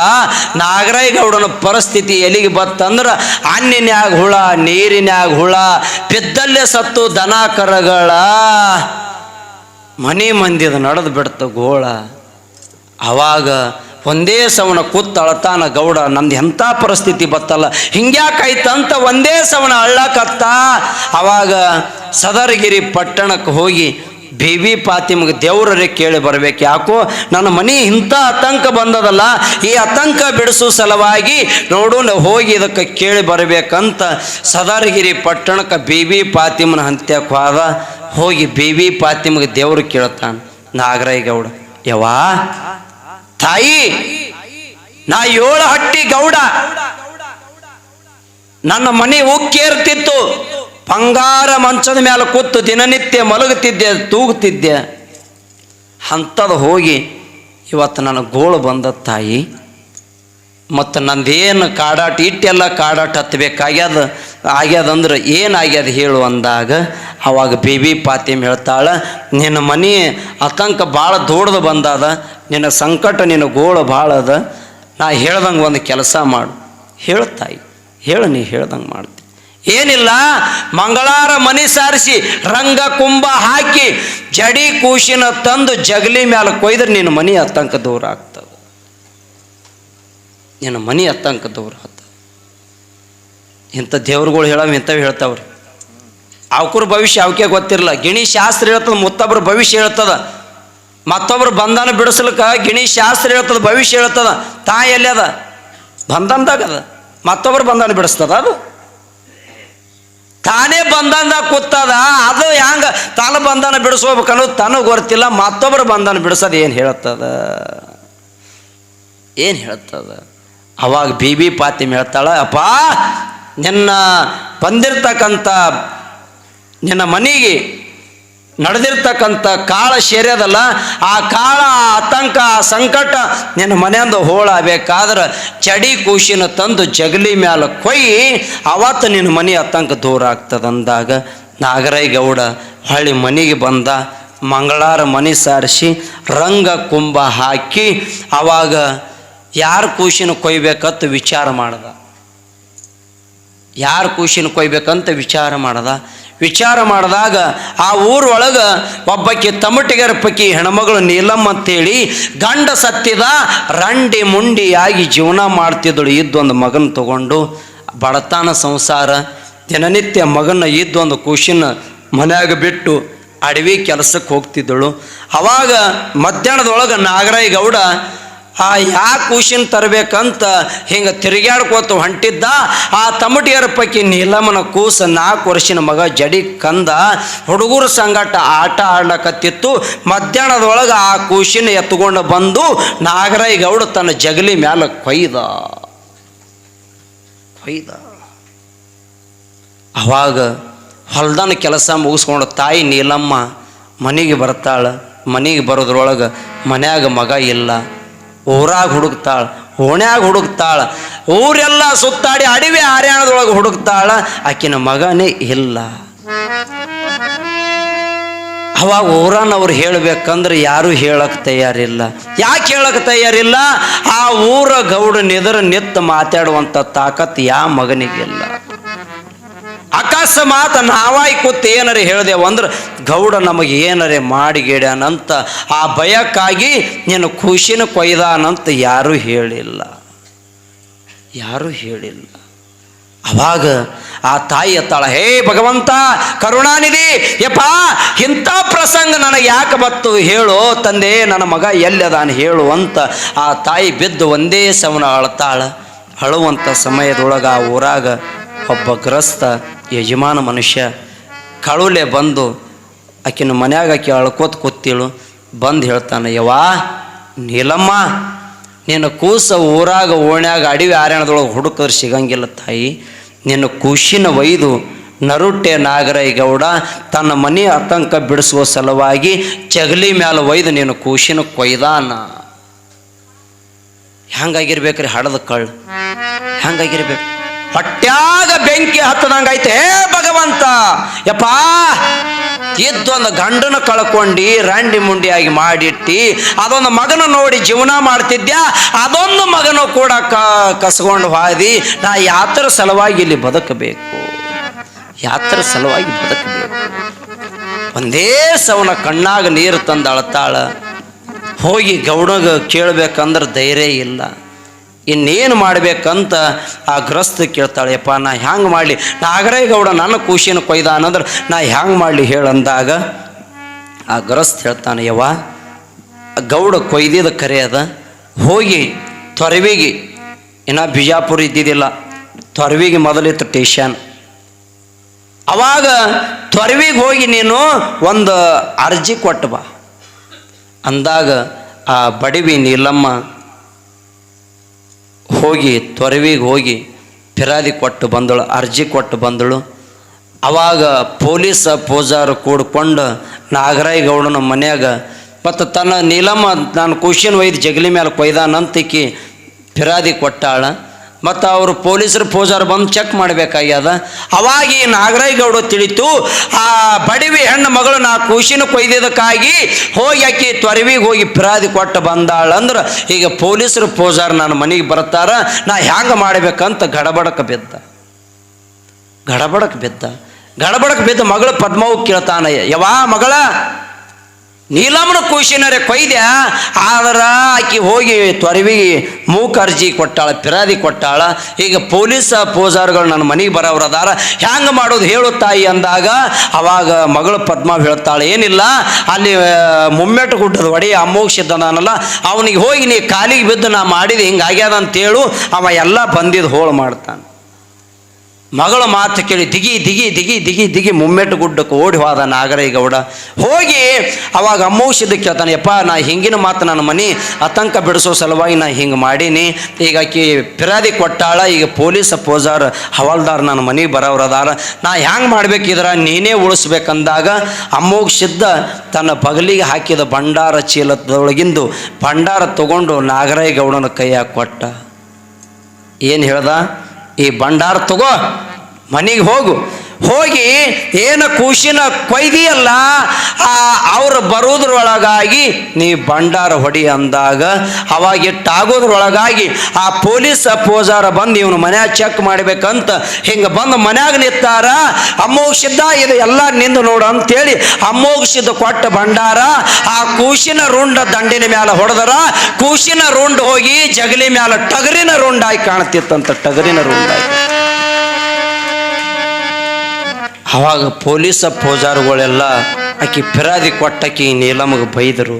ನಾಗರೇಗೌಡನ ಪರಿಸ್ಥಿತಿ ಎಲ್ಲಿಗೆ ಬತ್ತಂದ್ರೆ ಅನ್ನಿನ್ಯಾಗ ಹುಳ, ನೀರಿನ್ಯಾಗ ಹುಳ, ಬಿದ್ದಲ್ಲೇ ಸತ್ತು ದನ ಕರಗಳ ಮನೆ ಮಂದಿದ ನಡೆದು ಬಿಡ್ತು ಗೋಳ. ಅವಾಗ ಒಂದೇ ಸವಣ ಕೂತ್ ಅಳತಾನ ಗೌಡ ನಮ್ದು ಎಂಥ ಪರಿಸ್ಥಿತಿ ಬತ್ತಲ್ಲ? ಹಿಂಗ್ಯಾಕಾಯ್ತಂತ ಒಂದೇ ಸವಣ ಅಳ್ಳಕತ್ತ? ಅವಾಗ ಸದರಗಿರಿ ಪಟ್ಟಣಕ್ಕೆ ಹೋಗಿ ಬೇಬಿ ಪಾತಿಮಗೆ ದೇವ್ರರೇ ಕೇಳಿ ಬರಬೇಕು. ಯಾಕೋ ನನ್ನ ಮನೆ ಇಂಥ ಆತಂಕ ಬಂದದಲ್ಲ? ಈ ಆತಂಕ ಬಿಡಿಸೋ ಸಲುವಾಗಿ ನೋಡು ಹೋಗಿ ಇದಕ್ಕೆ ಕೇಳಿ ಬರಬೇಕಂತ ಸದರಗಿರಿ ಪಟ್ಟಣಕ್ಕೆ ಬೇಬಿ ಪಾತಿಮನ ಹಂತ್ಯಕ್ಕೆ ಹೋದ. ಹೋಗಿ ಬೇಬಿ ಪಾತಿಮಗೆ ದೇವ್ರು ಕೇಳ್ತಾನೆ. ನಾಗರಾಯ್ ಗೌಡ ಯವಾ ತಾಯಿ, ನಾ ಏಳು ಹಟ್ಟಿ ಗೌಡ. ನನ್ನ ಮನೆ ಉಕ್ಕೇರ್ತಿತ್ತು. ಬಂಗಾರ ಮಂಚದ ಮೇಲೆ ಕೂತು ದಿನನಿತ್ಯ ಮಲಗುತ್ತಿದ್ದೆ, ತೂಗುತ್ತಿದ್ದೆ. ಅಂಥದ್ದು ಹೋಗಿ ಇವತ್ತು ನನ್ನ ಗೋಳು ಬಂದ ತಾಯಿ. ಮತ್ತು ನಂದೇನು ಕಾಡಾಟ, ಇಟ್ಟೆಲ್ಲ ಕಾಡಾಟ ಹತ್ತಬೇಕಾಗ್ಯದ ಆಗ್ಯದಂದ್ರೆ ಏನಾಗ್ಯದ ಹೇಳು ಅಂದಾಗ, ಅವಾಗ ಬೇಬಿ ಪಾತಿಮ್ ಹೇಳ್ತಾಳ, ನಿನ್ನ ಮನೆ ಆತಂಕ ಭಾಳ ದೊಡ್ಡದು ಬಂದದ, ನಿನ್ನ ಸಂಕಟ ನಿನ್ನ ಗೋಳು ಭಾಳ ಅದ, ನಾ ಹೇಳ್ದಂಗೆ ಒಂದು ಕೆಲಸ ಮಾಡು. ಹೇಳ್ತಾಯಿ, ಹೇಳು ನೀ ಹೇಳ್ದಂಗೆ ಮಾಡ್ತಿ. ಏನಿಲ್ಲ, ಮಂಗಳಾರ ಮನಿ ಸಾರಿಸಿ ರಂಗ ಕುಂಭ ಹಾಕಿ ಜಡಿ ಕೂಶಿನ ತಂದು ಜಗಲಿ ಮ್ಯಾಲೆ ಕೊಯ್ದ್ರೆ ನಿನ್ನ ಮನೆ ಆತಂಕ ದೂರ ಆಗ್ತದೆ. ನಿನ್ನ ಮನೆ ಆತಂಕ ದೂರ ಆತ ಇಂಥ ದೇವ್ರುಗಳು ಹೇಳವ್ ಇಂಥವು ಹೇಳ್ತಾವ್ರಿ. ಅವಕ್ರ ಭವಿಷ್ಯ ಅವಕ್ಕೆ ಗೊತ್ತಿರಲ್ಲ. ಗಿಣಿ ಶಾಸ್ತ್ರ ಹೇಳ್ತದ ಮತ್ತೊಬ್ಬರ ಭವಿಷ್ಯ ಹೇಳ್ತದ. ಮತ್ತೊಬ್ಬರು ಬಂಧನ ಬಿಡಿಸ್ಲಿಕ್ಕೆ ಗಿಣಿ ಶಾಸ್ತ್ರ ಹೇಳ್ತದ, ಭವಿಷ್ಯ ಹೇಳ್ತದ. ತಾ ಎಲ್ಲಿ ಅದ? ಬಂಧನದಾಗ ಅದ. ಮತ್ತೊಬ್ಬರು ಬಂಧನ ಬಿಡಿಸ್ತದ ಅದು. ತಾನೇ ಬಂಧನದಾಗ ಕೂತದ, ಅದು ಹ್ಯಾಂಗ ತಾನು ಬಂಧನ ಬಿಡಿಸ್ಕೋಬೇಕನ್ನೋದು ತನಗೆ ಗೊತ್ತಿಲ್ಲ ಮತ್ತೊಬ್ಬರು ಬಂಧನ ಬಿಡಿಸೋದು ಏನು ಹೇಳ್ತದ? ಏನು ಹೇಳ್ತದ? ಅವಾಗ ಬಿ ಬಿ ಪಾತಿಮ್ ಹೇಳ್ತಾಳ, ಅಪ್ಪ ನಿನ್ನ ಬಂದಿರ್ತಕ್ಕಂಥ, ನಿನ್ನ ಮನೆಗೆ ನಡೆದಿರ್ತಕ್ಕಂಥ ಕಾಳ ಸೇರ್ಯದಲ್ಲ ಆ ಕಾಳ ಆ ಆತಂಕ ಆ ಸಂಕಟ ನಿನ್ನ ಮನೆಯಿಂದ ಹೋಳಾಗಬೇಕಾದ್ರೆ ಚಡಿ ಕೂಶಿನ ತಂದು ಜಗಲಿ ಮ್ಯಾಲ ಕೊಯ್ಯಿ, ಅವತ್ತು ನಿನ್ನ ಮನೆ ಆತಂಕ ದೂರ ಆಗ್ತದೆ ಅಂದಾಗ ನಾಗರೈ ಗೌಡ ಹೊಳ್ಳಿ ಮನೆಗೆ ಬಂದ, ಮಂಗಳಾರ ಮನೆ ಸಾರಿಸಿ ರಂಗ ಕುಂಭ ಹಾಕಿ ಅವಾಗ ಯಾರು ಕೂಶಿನ ಕೊಯ್ಬೇಕತ್ತು ವಿಚಾರ ಮಾಡ್ದ. ಯಾರು ಕೂಶಿನ ಕೊಯ್ಬೇಕಂತ ವಿಚಾರ ಮಾಡ್ದ. ವಿಚಾರ ಮಾಡಿದಾಗ ಆ ಊರೊಳಗೆ ಒಬ್ಬಕ್ಕೆ ತಮಟಿಗರ ಪಕ್ಕಿ ಹೆಣ್ಮಗಳು ನೀಲಮ್ಮ ಅಂತೇಳಿ ಗಂಡ ಸತ್ತಿದ ರಂಡಿ ಮುಂಡಿಯಾಗಿ ಜೀವನ ಮಾಡ್ತಿದ್ದಳು. ಇದ್ದೊಂದು ಮಗನ ತಗೊಂಡು ಬಡತನ ಸಂಸಾರ, ದಿನನಿತ್ಯ ಮಗನ ಇದ್ದೊಂದು ಕೂಶಿನ ಮನೆಯಾಗ ಬಿಟ್ಟು ಅಡವಿ ಕೆಲಸಕ್ಕೆ ಹೋಗ್ತಿದ್ದಳು. ಅವಾಗ ಮಧ್ಯಾಹ್ನದೊಳಗೆ ನಾಗರಾಯ ಗೌಡ ಆ ಯಾ ಕೂಶಿನ ತರಬೇಕಂತ ಹಿಂಗೆ ತಿರುಗಾಡ್ಕೋತ ಹೊಂಟಿದ್ದ. ಆ ತಮಟಿಯರ ಪೈಕಿ ನೀಲಮ್ಮನ ಕೂಸ ನಾಲ್ಕು ವರ್ಷಿನ ಮಗ ಜಡಿ ಕಂದ ಹುಡುಗರ ಸಂಗಟ ಆಟ ಆಡ್ಲಕತ್ತಿತ್ತು. ಮಧ್ಯಾಹ್ನದೊಳಗೆ ಆ ಕೂಶಿನ ಎತ್ಕೊಂಡು ಬಂದು ನಾಗರಾಯ ಗೌಡ ತನ್ನ ಜಗಲಿ ಮ್ಯಾಲ ಕೊಯ್ದ. ಕೊಯ್ದ. ಅವಾಗ ಹೊಲ್ದನ ಕೆಲಸ ಮುಗಿಸ್ಕೊಂಡು ತಾಯಿ ನೀಲಮ್ಮ ಮನೆಗೆ ಬರ್ತಾಳೆ. ಮನೆಗೆ ಬರೋದ್ರೊಳಗೆ ಮನ್ಯಾಗ ಮಗ ಇಲ್ಲ. ಊರಾಗ ಹುಡುಕ್ತಾಳ, ಓಣ್ಯಾಗ ಹುಡುಕ್ತಾಳ, ಊರೆಲ್ಲ ಸುತ್ತಾಡಿ ಅಡವಿ ಹರ್ಯಾಣದೊಳಗೆ ಹುಡುಕ್ತಾಳ, ಆಕಿನ ಮಗನೇ ಇಲ್ಲ. ಅವಾಗ ಊರನ್ನವ್ರು ಹೇಳ್ಬೇಕಂದ್ರೆ ಯಾರು ಹೇಳಕ್ಕೆ ತಯಾರಿಲ್ಲ. ಯಾಕೆ ಹೇಳಕ್ಕೆ ತಯಾರಿಲ್ಲ? ಆ ಊರ ಗೌಡ ಎದುರು ನಿತ್ತು ಮಾತಾಡುವಂಥ ತಾಕತ್ ಯಾ ಮಗನಿಗಿಲ್ಲ. ಅಕಸ್ಮಾತ್ ನಾವಾಯ್ ಕೂತ್ ಏನರೆ ಹೇಳ್ದೇವು ಅಂದ್ರೆ, ಗೌಡ ನಮಗೆ ಏನರೆ ಮಾಡಿಗಿಡ್ಯಾನಂತ, ಆ ಭಯಕ್ಕಾಗಿ ನೀನು ಖುಷಿನ ಕೊಯ್ದಾನಂತ ಯಾರೂ ಹೇಳಿಲ್ಲ. ಯಾರೂ ಹೇಳಿಲ್ಲ. ಅವಾಗ ಆ ತಾಯಿ ಎತ್ತಾಳ, ಹೇ ಭಗವಂತ, ಕರುಣಾನಿಧಿ, ಯಪ್ಪ, ಇಂಥ ಪ್ರಸಂಗ ನನಗೆ ಯಾಕೆ ಬತ್ತು ಹೇಳು, ತಂದೆ, ನನ್ನ ಮಗ ಎಲ್ಲದಾನ ಹೇಳು ಅಂತ ಆ ತಾಯಿ ಬಿದ್ದು ಒಂದೇ ಸವನ ಅಳ್ತಾಳ. ಅಳುವಂಥ ಸಮಯದೊಳಗೆ ಆ ಊರಾಗ ಒಬ್ಬ ಗ್ರಸ್ತ ಯಜಮಾನ ಮನುಷ್ಯ ಕಳುಲೆ ಬಂದು ಆಕಿನ ಮನ್ಯಾಗ ಆಕೆ ಅಳ್ಕೋತ ಕೂತಿಳು, ಬಂದು ಹೇಳ್ತಾನೆ ಯವಾ ನೀಲಮ್ಮ, ನಿನ್ನ ಕೂಸ ಊರಾಗ ಓಣ್ಯಾಗ ಅಡವಿ ಆರಣದೊಳಗೆ ಹುಡುಕಿದ್ರೆ ಸಿಗಂಗಿಲ್ಲ ತಾಯಿ. ನಿನ್ನ ಕೂಸಿನ ಒಯ್ದು ನರುಟ್ಟೆ ನಾಗರೈಗೌಡ ತನ್ನ ಮನೆ ಆತಂಕ ಬಿಡಿಸುವ ಸಲುವಾಗಿ ಚಗಲಿ ಮ್ಯಾಲ ಒಯ್ದು ನೀನು ಕೂಸಿನ ಕೊಯ್ದಾನ. ಹೆಂಗಾಗಿರ್ಬೇಕ್ರಿ ಹಡದ ಕಳ್ಳು? ಹೆಂಗಾಗಿರ್ಬೇಕು? ಹೊಟ್ಯಾಗ ಬೆಂಕಿ ಹತ್ತದಂಗೈತೆ, ಹೇ ಭಗವಂತ. ಯಪ್ಪಾ, ಇದ್ದೊಂದು ಗಂಡನ ಕಳ್ಕೊಂಡು ರಂಡಿ ಮುಂಡಿಯಾಗಿ ಮಾಡಿಟ್ಟಿ, ಅದೊಂದು ಮಗನ ನೋಡಿ ಜೀವನ ಮಾಡ್ತಿದ್ಯಾ, ಅದೊಂದು ಮಗನು ಕೂಡ ಕ, ಕಸ್ಕೊಂಡು ಹಾದಿ, ನಾ ಯಾತ್ರ ಸಲುವಾಗಿ ಇಲ್ಲಿ ಬದುಕಬೇಕು. ಯಾತ್ರ ಸಲುವಾಗಿ ಬದುಕಬೇಕು. ಒಂದೇ ಸವನ ಕಣ್ಣಾಗ ನೀರು ತಂದು ಅಳತಾಳ. ಹೋಗಿ ಗೌಡಗ ಕೇಳಬೇಕಂದ್ರೆ ಧೈರ್ಯ ಇಲ್ಲ. ಇನ್ನೇನು ಮಾಡಬೇಕಂತ ಆ ಗ್ರಸ್ತ ಕೇಳ್ತಾಳೆ, ಯಪ್ಪ, ನಾ ಹ್ಯಾಂಗೆ ಮಾಡಲಿ? ನಾಗರೇ ಗೌಡ ನನ್ನ ಖುಷಿನ ಕೊಯ್ದ ಅನ್ನೋದ್ರೆ ನಾ ಹ್ಯಾಂಗೆ ಮಾಡಲಿ ಹೇಳಂದಾಗ ಆ ಗ್ರಸ್ತ ಹೇಳ್ತಾನೆ, ಯವ್ವ, ಗೌಡ ಕೊಯ್ದಿದ ಕರೆ ಅದ, ಹೋಗಿ ತೊರವಿಗೆ. ಇನ್ನು ಬಿಜಾಪುರ ಇದ್ದಿದ್ದಿಲ್ಲ, ತೊರವಿಗೆ ಮೊದಲಿತ್ತು ಟೇಷನ್. ಅವಾಗ ತೊರವಿಗೆ ಹೋಗಿ ನೀನು ಒಂದು ಅರ್ಜಿ ಕೊಟ್ಟು ಬಾ. ಅಂದಾಗ ಆ ಬಡವಿ ನೀಲಮ್ಮ ಹೋಗಿ ತೊರವಿಗೆ ಹೋಗಿ ಫಿರಾದಿ ಕೊಟ್ಟು ಬಂದಳು, ಅರ್ಜಿ ಕೊಟ್ಟು ಬಂದಳು. ಆವಾಗ ಪೊಲೀಸ ಪೂಜಾರು ಕೂಡ್ಕೊಂಡು ನಾಗರಾಯ ಗೌಡನ ಮನ್ಯಾಗ ಮತ್ತು ತನ್ನ ನೀಲಮ್ಮ ನಾನು ಕುಶಿನ ಒಯ್ದು ಜಗಲಿ ಮೇಲೆ ಕೊಯ್ದಾನಂತಿಕ್ಕಿ ಫಿರಾದಿ ಕೊಟ್ಟಾಳ. ಮತ್ತು ಅವರು ಪೊಲೀಸರು ಪೂಜಾರು ಬಂದು ಚೆಕ್ ಮಾಡಬೇಕಾಗ್ಯದ. ಅವಾಗ ಈ ನಾಗರಾಯ ಗೌಡ ತಿಳಿತು, ಆ ಬಡವಿ ಹೆಣ್ಣು ಮಗಳು ನಾ ಖುಷಿನ ಕೊಯ್ದಿದ್ದಕ್ಕಾಗಿ ಹೋಗಿ ಆಕಿ ತ್ವರಿವಿಗೆ ಹೋಗಿ ಫಿರಾದಿ ಕೊಟ್ಟು ಬಂದಾಳಂದ್ರೆ ಈಗ ಪೊಲೀಸರು ಪೂಜಾರು ನನ್ನ ಮನೆಗೆ ಬರ್ತಾರ, ನಾ ಹ್ಯಾಂಗ ಮಾಡಬೇಕಂತ ಗಡಬಡಕ ಬಿದ್ದ. ಗಡಬಡಕ್ ಬಿದ್ದ. ಗಡಬಡಕ್ ಬಿದ್ದ ಮಗಳು ಪದ್ಮವು ಕೇಳ್ತಾನ ಯವಾ ಮಗಳ ನೀಲಮ್ಮನ ಕೂಶಿನರೆ ಕೊಯ್ದೆ, ಆದ್ರೆ ಆಕಿ ಹೋಗಿ ತೊರವಿಗೆ ಮೂಕ ಅರ್ಜಿ ಕೊಟ್ಟಾಳ, ಪಿರಾದಿ ಕೊಟ್ಟಾಳ. ಈಗ ಪೊಲೀಸ್ ಪೂಜಾರ್ಗಳು ನನ್ನ ಮನೆಗೆ ಬರೋರು ಅದಾರ. ಮಾಡೋದು ಹೇಳು ತಾಯಿ ಅಂದಾಗ, ಅವಾಗ ಮಗಳು ಪದ್ಮ ಹೇಳ್ತಾಳೆ, ಏನಿಲ್ಲ, ಅಲ್ಲಿ ಮುಮ್ಮೆಟ್ಟು ಗುಡ್ಡದ ಒಡೆಯ ಅಮೋಕ್ಷಿದ್ದನಲ್ಲ ಅವನಿಗೆ ಹೋಗಿ ನೀ ಕಾಲಿಗೆ ಬಿದ್ದು ನಾ ಮಾಡಿದ, ಹಿಂಗಾಗ್ಯದ ಅಂತೇಳು ಅವ ಎಲ್ಲ ಬಂದಿದ್ದು ಹೋಳು ಮಾಡ್ತಾನೆ. ಮಗಳ ಮಾತು ಕೇಳಿ ದಿಗಿ ದಿಗಿ ದಿಗಿ ದಿಗಿ ದಿಗಿ ಮುಮ್ಮೆಟ್ಟು ಗುಡ್ಡಕ್ಕೆ ಓಡಿ ಹೋದ ನಾಗರೇಗೌಡ. ಹೋಗಿ ಅವಾಗ ಅಮ್ಮೌಷಧ ಕೇಳ್ತಾನೆ, ಯಪ್ಪ, ನಾ ಹಿಂಗಿನ ಮಾತು ನನ್ನ ಮನೆ ಆತಂಕ ಬಿಡಿಸೋ ಸಲುವಾಗಿ ನಾ ಹಿಂಗೆ ಮಾಡೀನಿ. ಈಗ ಆಕಿ ಫಿರಾದಿ ಕೊಟ್ಟಾಳ, ಈಗ ಪೊಲೀಸ್ ಪೋಜಾರ್ ಹವಾಲ್ದಾರ್ ನನ್ನ ಮನೆಗೆ ಬರೋರು ಅದಾರ. ನಾ ಹ್ಯಾಂಗೆ ಮಾಡ್ಬೇಕಿದ್ರ? ನೀನೇ ಉಳಿಸ್ಬೇಕಂದಾಗ ಅಮ್ಮೋಗ್ ಸಿದ್ಧ ತನ್ನ ಬಗಲಿಗೆ ಹಾಕಿದ ಭಂಡಾರ ಚೀಲದೊಳಗಿಂದು ಭಂಡಾರ ತಗೊಂಡು ನಾಗರೇಗೌಡನ ಕೈಯಾಗ ಕೊಟ್ಟ. ಏನು ಹೇಳ್ದ? ಈ ಭಂಡಾರ ತಗೋ ಮನೆಗೆ ಹೋಗು. ಹೋಗಿ ಏನು ಖುಷಿನ ಕೊಯ್ದಿಯಲ್ಲ, ಆ ಅವ್ರು ಬರೋದ್ರೊಳಗಾಗಿ ನೀ ಭಂಡಾರ ಹೊಡಿ ಅಂದಾಗ, ಅವಾಗ ಇಟ್ಟಾಗೋದ್ರೊಳಗಾಗಿ ಆ ಪೊಲೀಸ್ ಪೋಜಾರ ಬಂದು ಇವನು ಮನ್ಯಾಗ ಚೆಕ್ ಮಾಡ್ಬೇಕಂತ ಹಿಂಗೆ ಬಂದು ಮನ್ಯಾಗ ನಿಂತಾರ ಅಮೋಕ್ಷಿದ್ದ ಇದು ಎಲ್ಲ ನಿಂದು ನೋಡು ಅಂತೇಳಿ ಅಮೋಕ್ಷಿದ್ದ ಕೊಟ್ಟ ಭಂಡಾರ, ಆ ಕೂಶಿನ ರುಂಡ ದಂಡಿನ ಮ್ಯಾಲ ಹೊಡೆದರ, ಕೂಶಿನ ರುಂಡ್ ಹೋಗಿ ಜಗಲಿ ಮ್ಯಾಲ ಟಗರಿನ ರುಂಡಾಗಿ ಕಾಣ್ತಿತ್ತಂತ, ಟಗರಿನ ರುಂಡಾಗಿ. ಅವಾಗ ಪೊಲೀಸ ಪೂಜಾರುಗಳೆಲ್ಲ ಆಕಿ ಫಿರಾದಿ ಕೊಟ್ಟಕಿ ನೀಲಮಗೆ ಬೈದರು.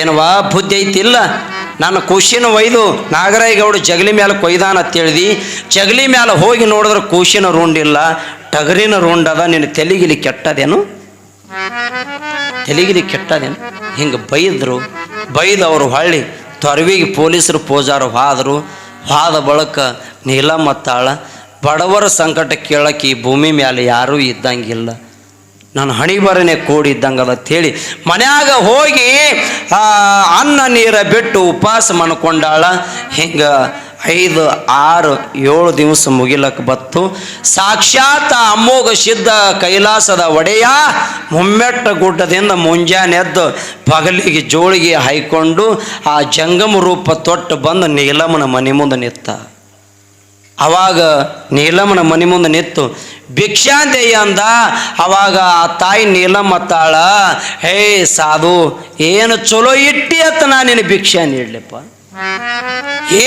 ಏನವಾ ಬುದ್ಧಿ ಐತಿಲ್ಲ? ನನ್ನ ಕೂಶಿನ ಒಯ್ದು ನಾಗರಾಯಗೌಡ ಜಗಲಿ ಮೇಲೆ ಕೊಯ್ದಾನ ಅಂತೇಳಿದಿ ಜಗಲಿ ಮೇಲೆ ಹೋಗಿ ನೋಡಿದ್ರೆ ಕೂಶಿನ ರೂಂಡಿಲ್ಲ, ಟಗರಿನ ರುಂಡದ ನಿನ್ನ ತೆಲಿಗಿಲಿ ಕೆಟ್ಟದೇನು? ತೆಲಿಗಿಲಿ ಕೆಟ್ಟದೇನು? ಹಿಂಗೆ ಬೈದರು. ಬೈದು ಅವರು ಹೊಳ್ಳಿ ತೊರವಿಗೆ ಪೊಲೀಸರು ಪೂಜಾರು ಹಾದರು. ಹಾದ ಬಳಕ ನೀಲಮ್ಮ ತಾಳ ಬಡವರ ಸಂಕಟ ಕೇಳಕ್ಕೆ ಈ ಭೂಮಿ ಮೇಲೆ ಯಾರೂ ಇದ್ದಂಗಿಲ್ಲ. ನಾನು ಹಣಿಬರನೆ ಕೂಡಿದ್ದಂಗಲ್ಲ ಅಂತೇಳಿ ಮನ್ಯಾಗ ಹೋಗಿ ಅನ್ನ ನೀರ ಬಿಟ್ಟು ಉಪವಾಸ ಮನ್ಕೊಂಡಾಳ. ಹಿಂಗೆ ಐದು, ಆರು, ಏಳು ದಿವಸ ಮುಗಿಲಕ್ಕೆ ಬತ್ತು. ಸಾಕ್ಷಾತ್ ಅಮೋಘ ಸಿದ್ಧ ಕೈಲಾಸದ ಒಡೆಯ ಮುಮ್ಮೆಟ್ಟ ಗುಡ್ಡದಿಂದ ಮುಂಜಾನೆ ಎದ್ದು ಬಗಲಿಗೆ ಜೋಳಿಗೆ ಹಾಯ್ಕೊಂಡು ಆ ಜಂಗಮ ರೂಪ ತೊಟ್ಟು ಬಂದು ನೀಲಮ್ಮನ ಮನೆ ಮುಂದೆ ನಿತ್ತ ಅವಾಗ ನೀಲಮ್ಮನ ಮನೆ ಮುಂದೆ ನಿಂತು ಭಿಕ್ಷಾಂತೇಯ ಅಂದ. ಅವಾಗ ಆ ತಾಯಿ ನೀಲಮ್ಮ ತಾಳ, ಹೇ ಸಾಧು, ಏನು ಚಲೋ ಇಟ್ಟಿ ಅತ್ತ ನಾನು ನಿನ್ನ ಭಿಕ್ಷಾ ನೀಡ್ಲಿಪ್ಪ?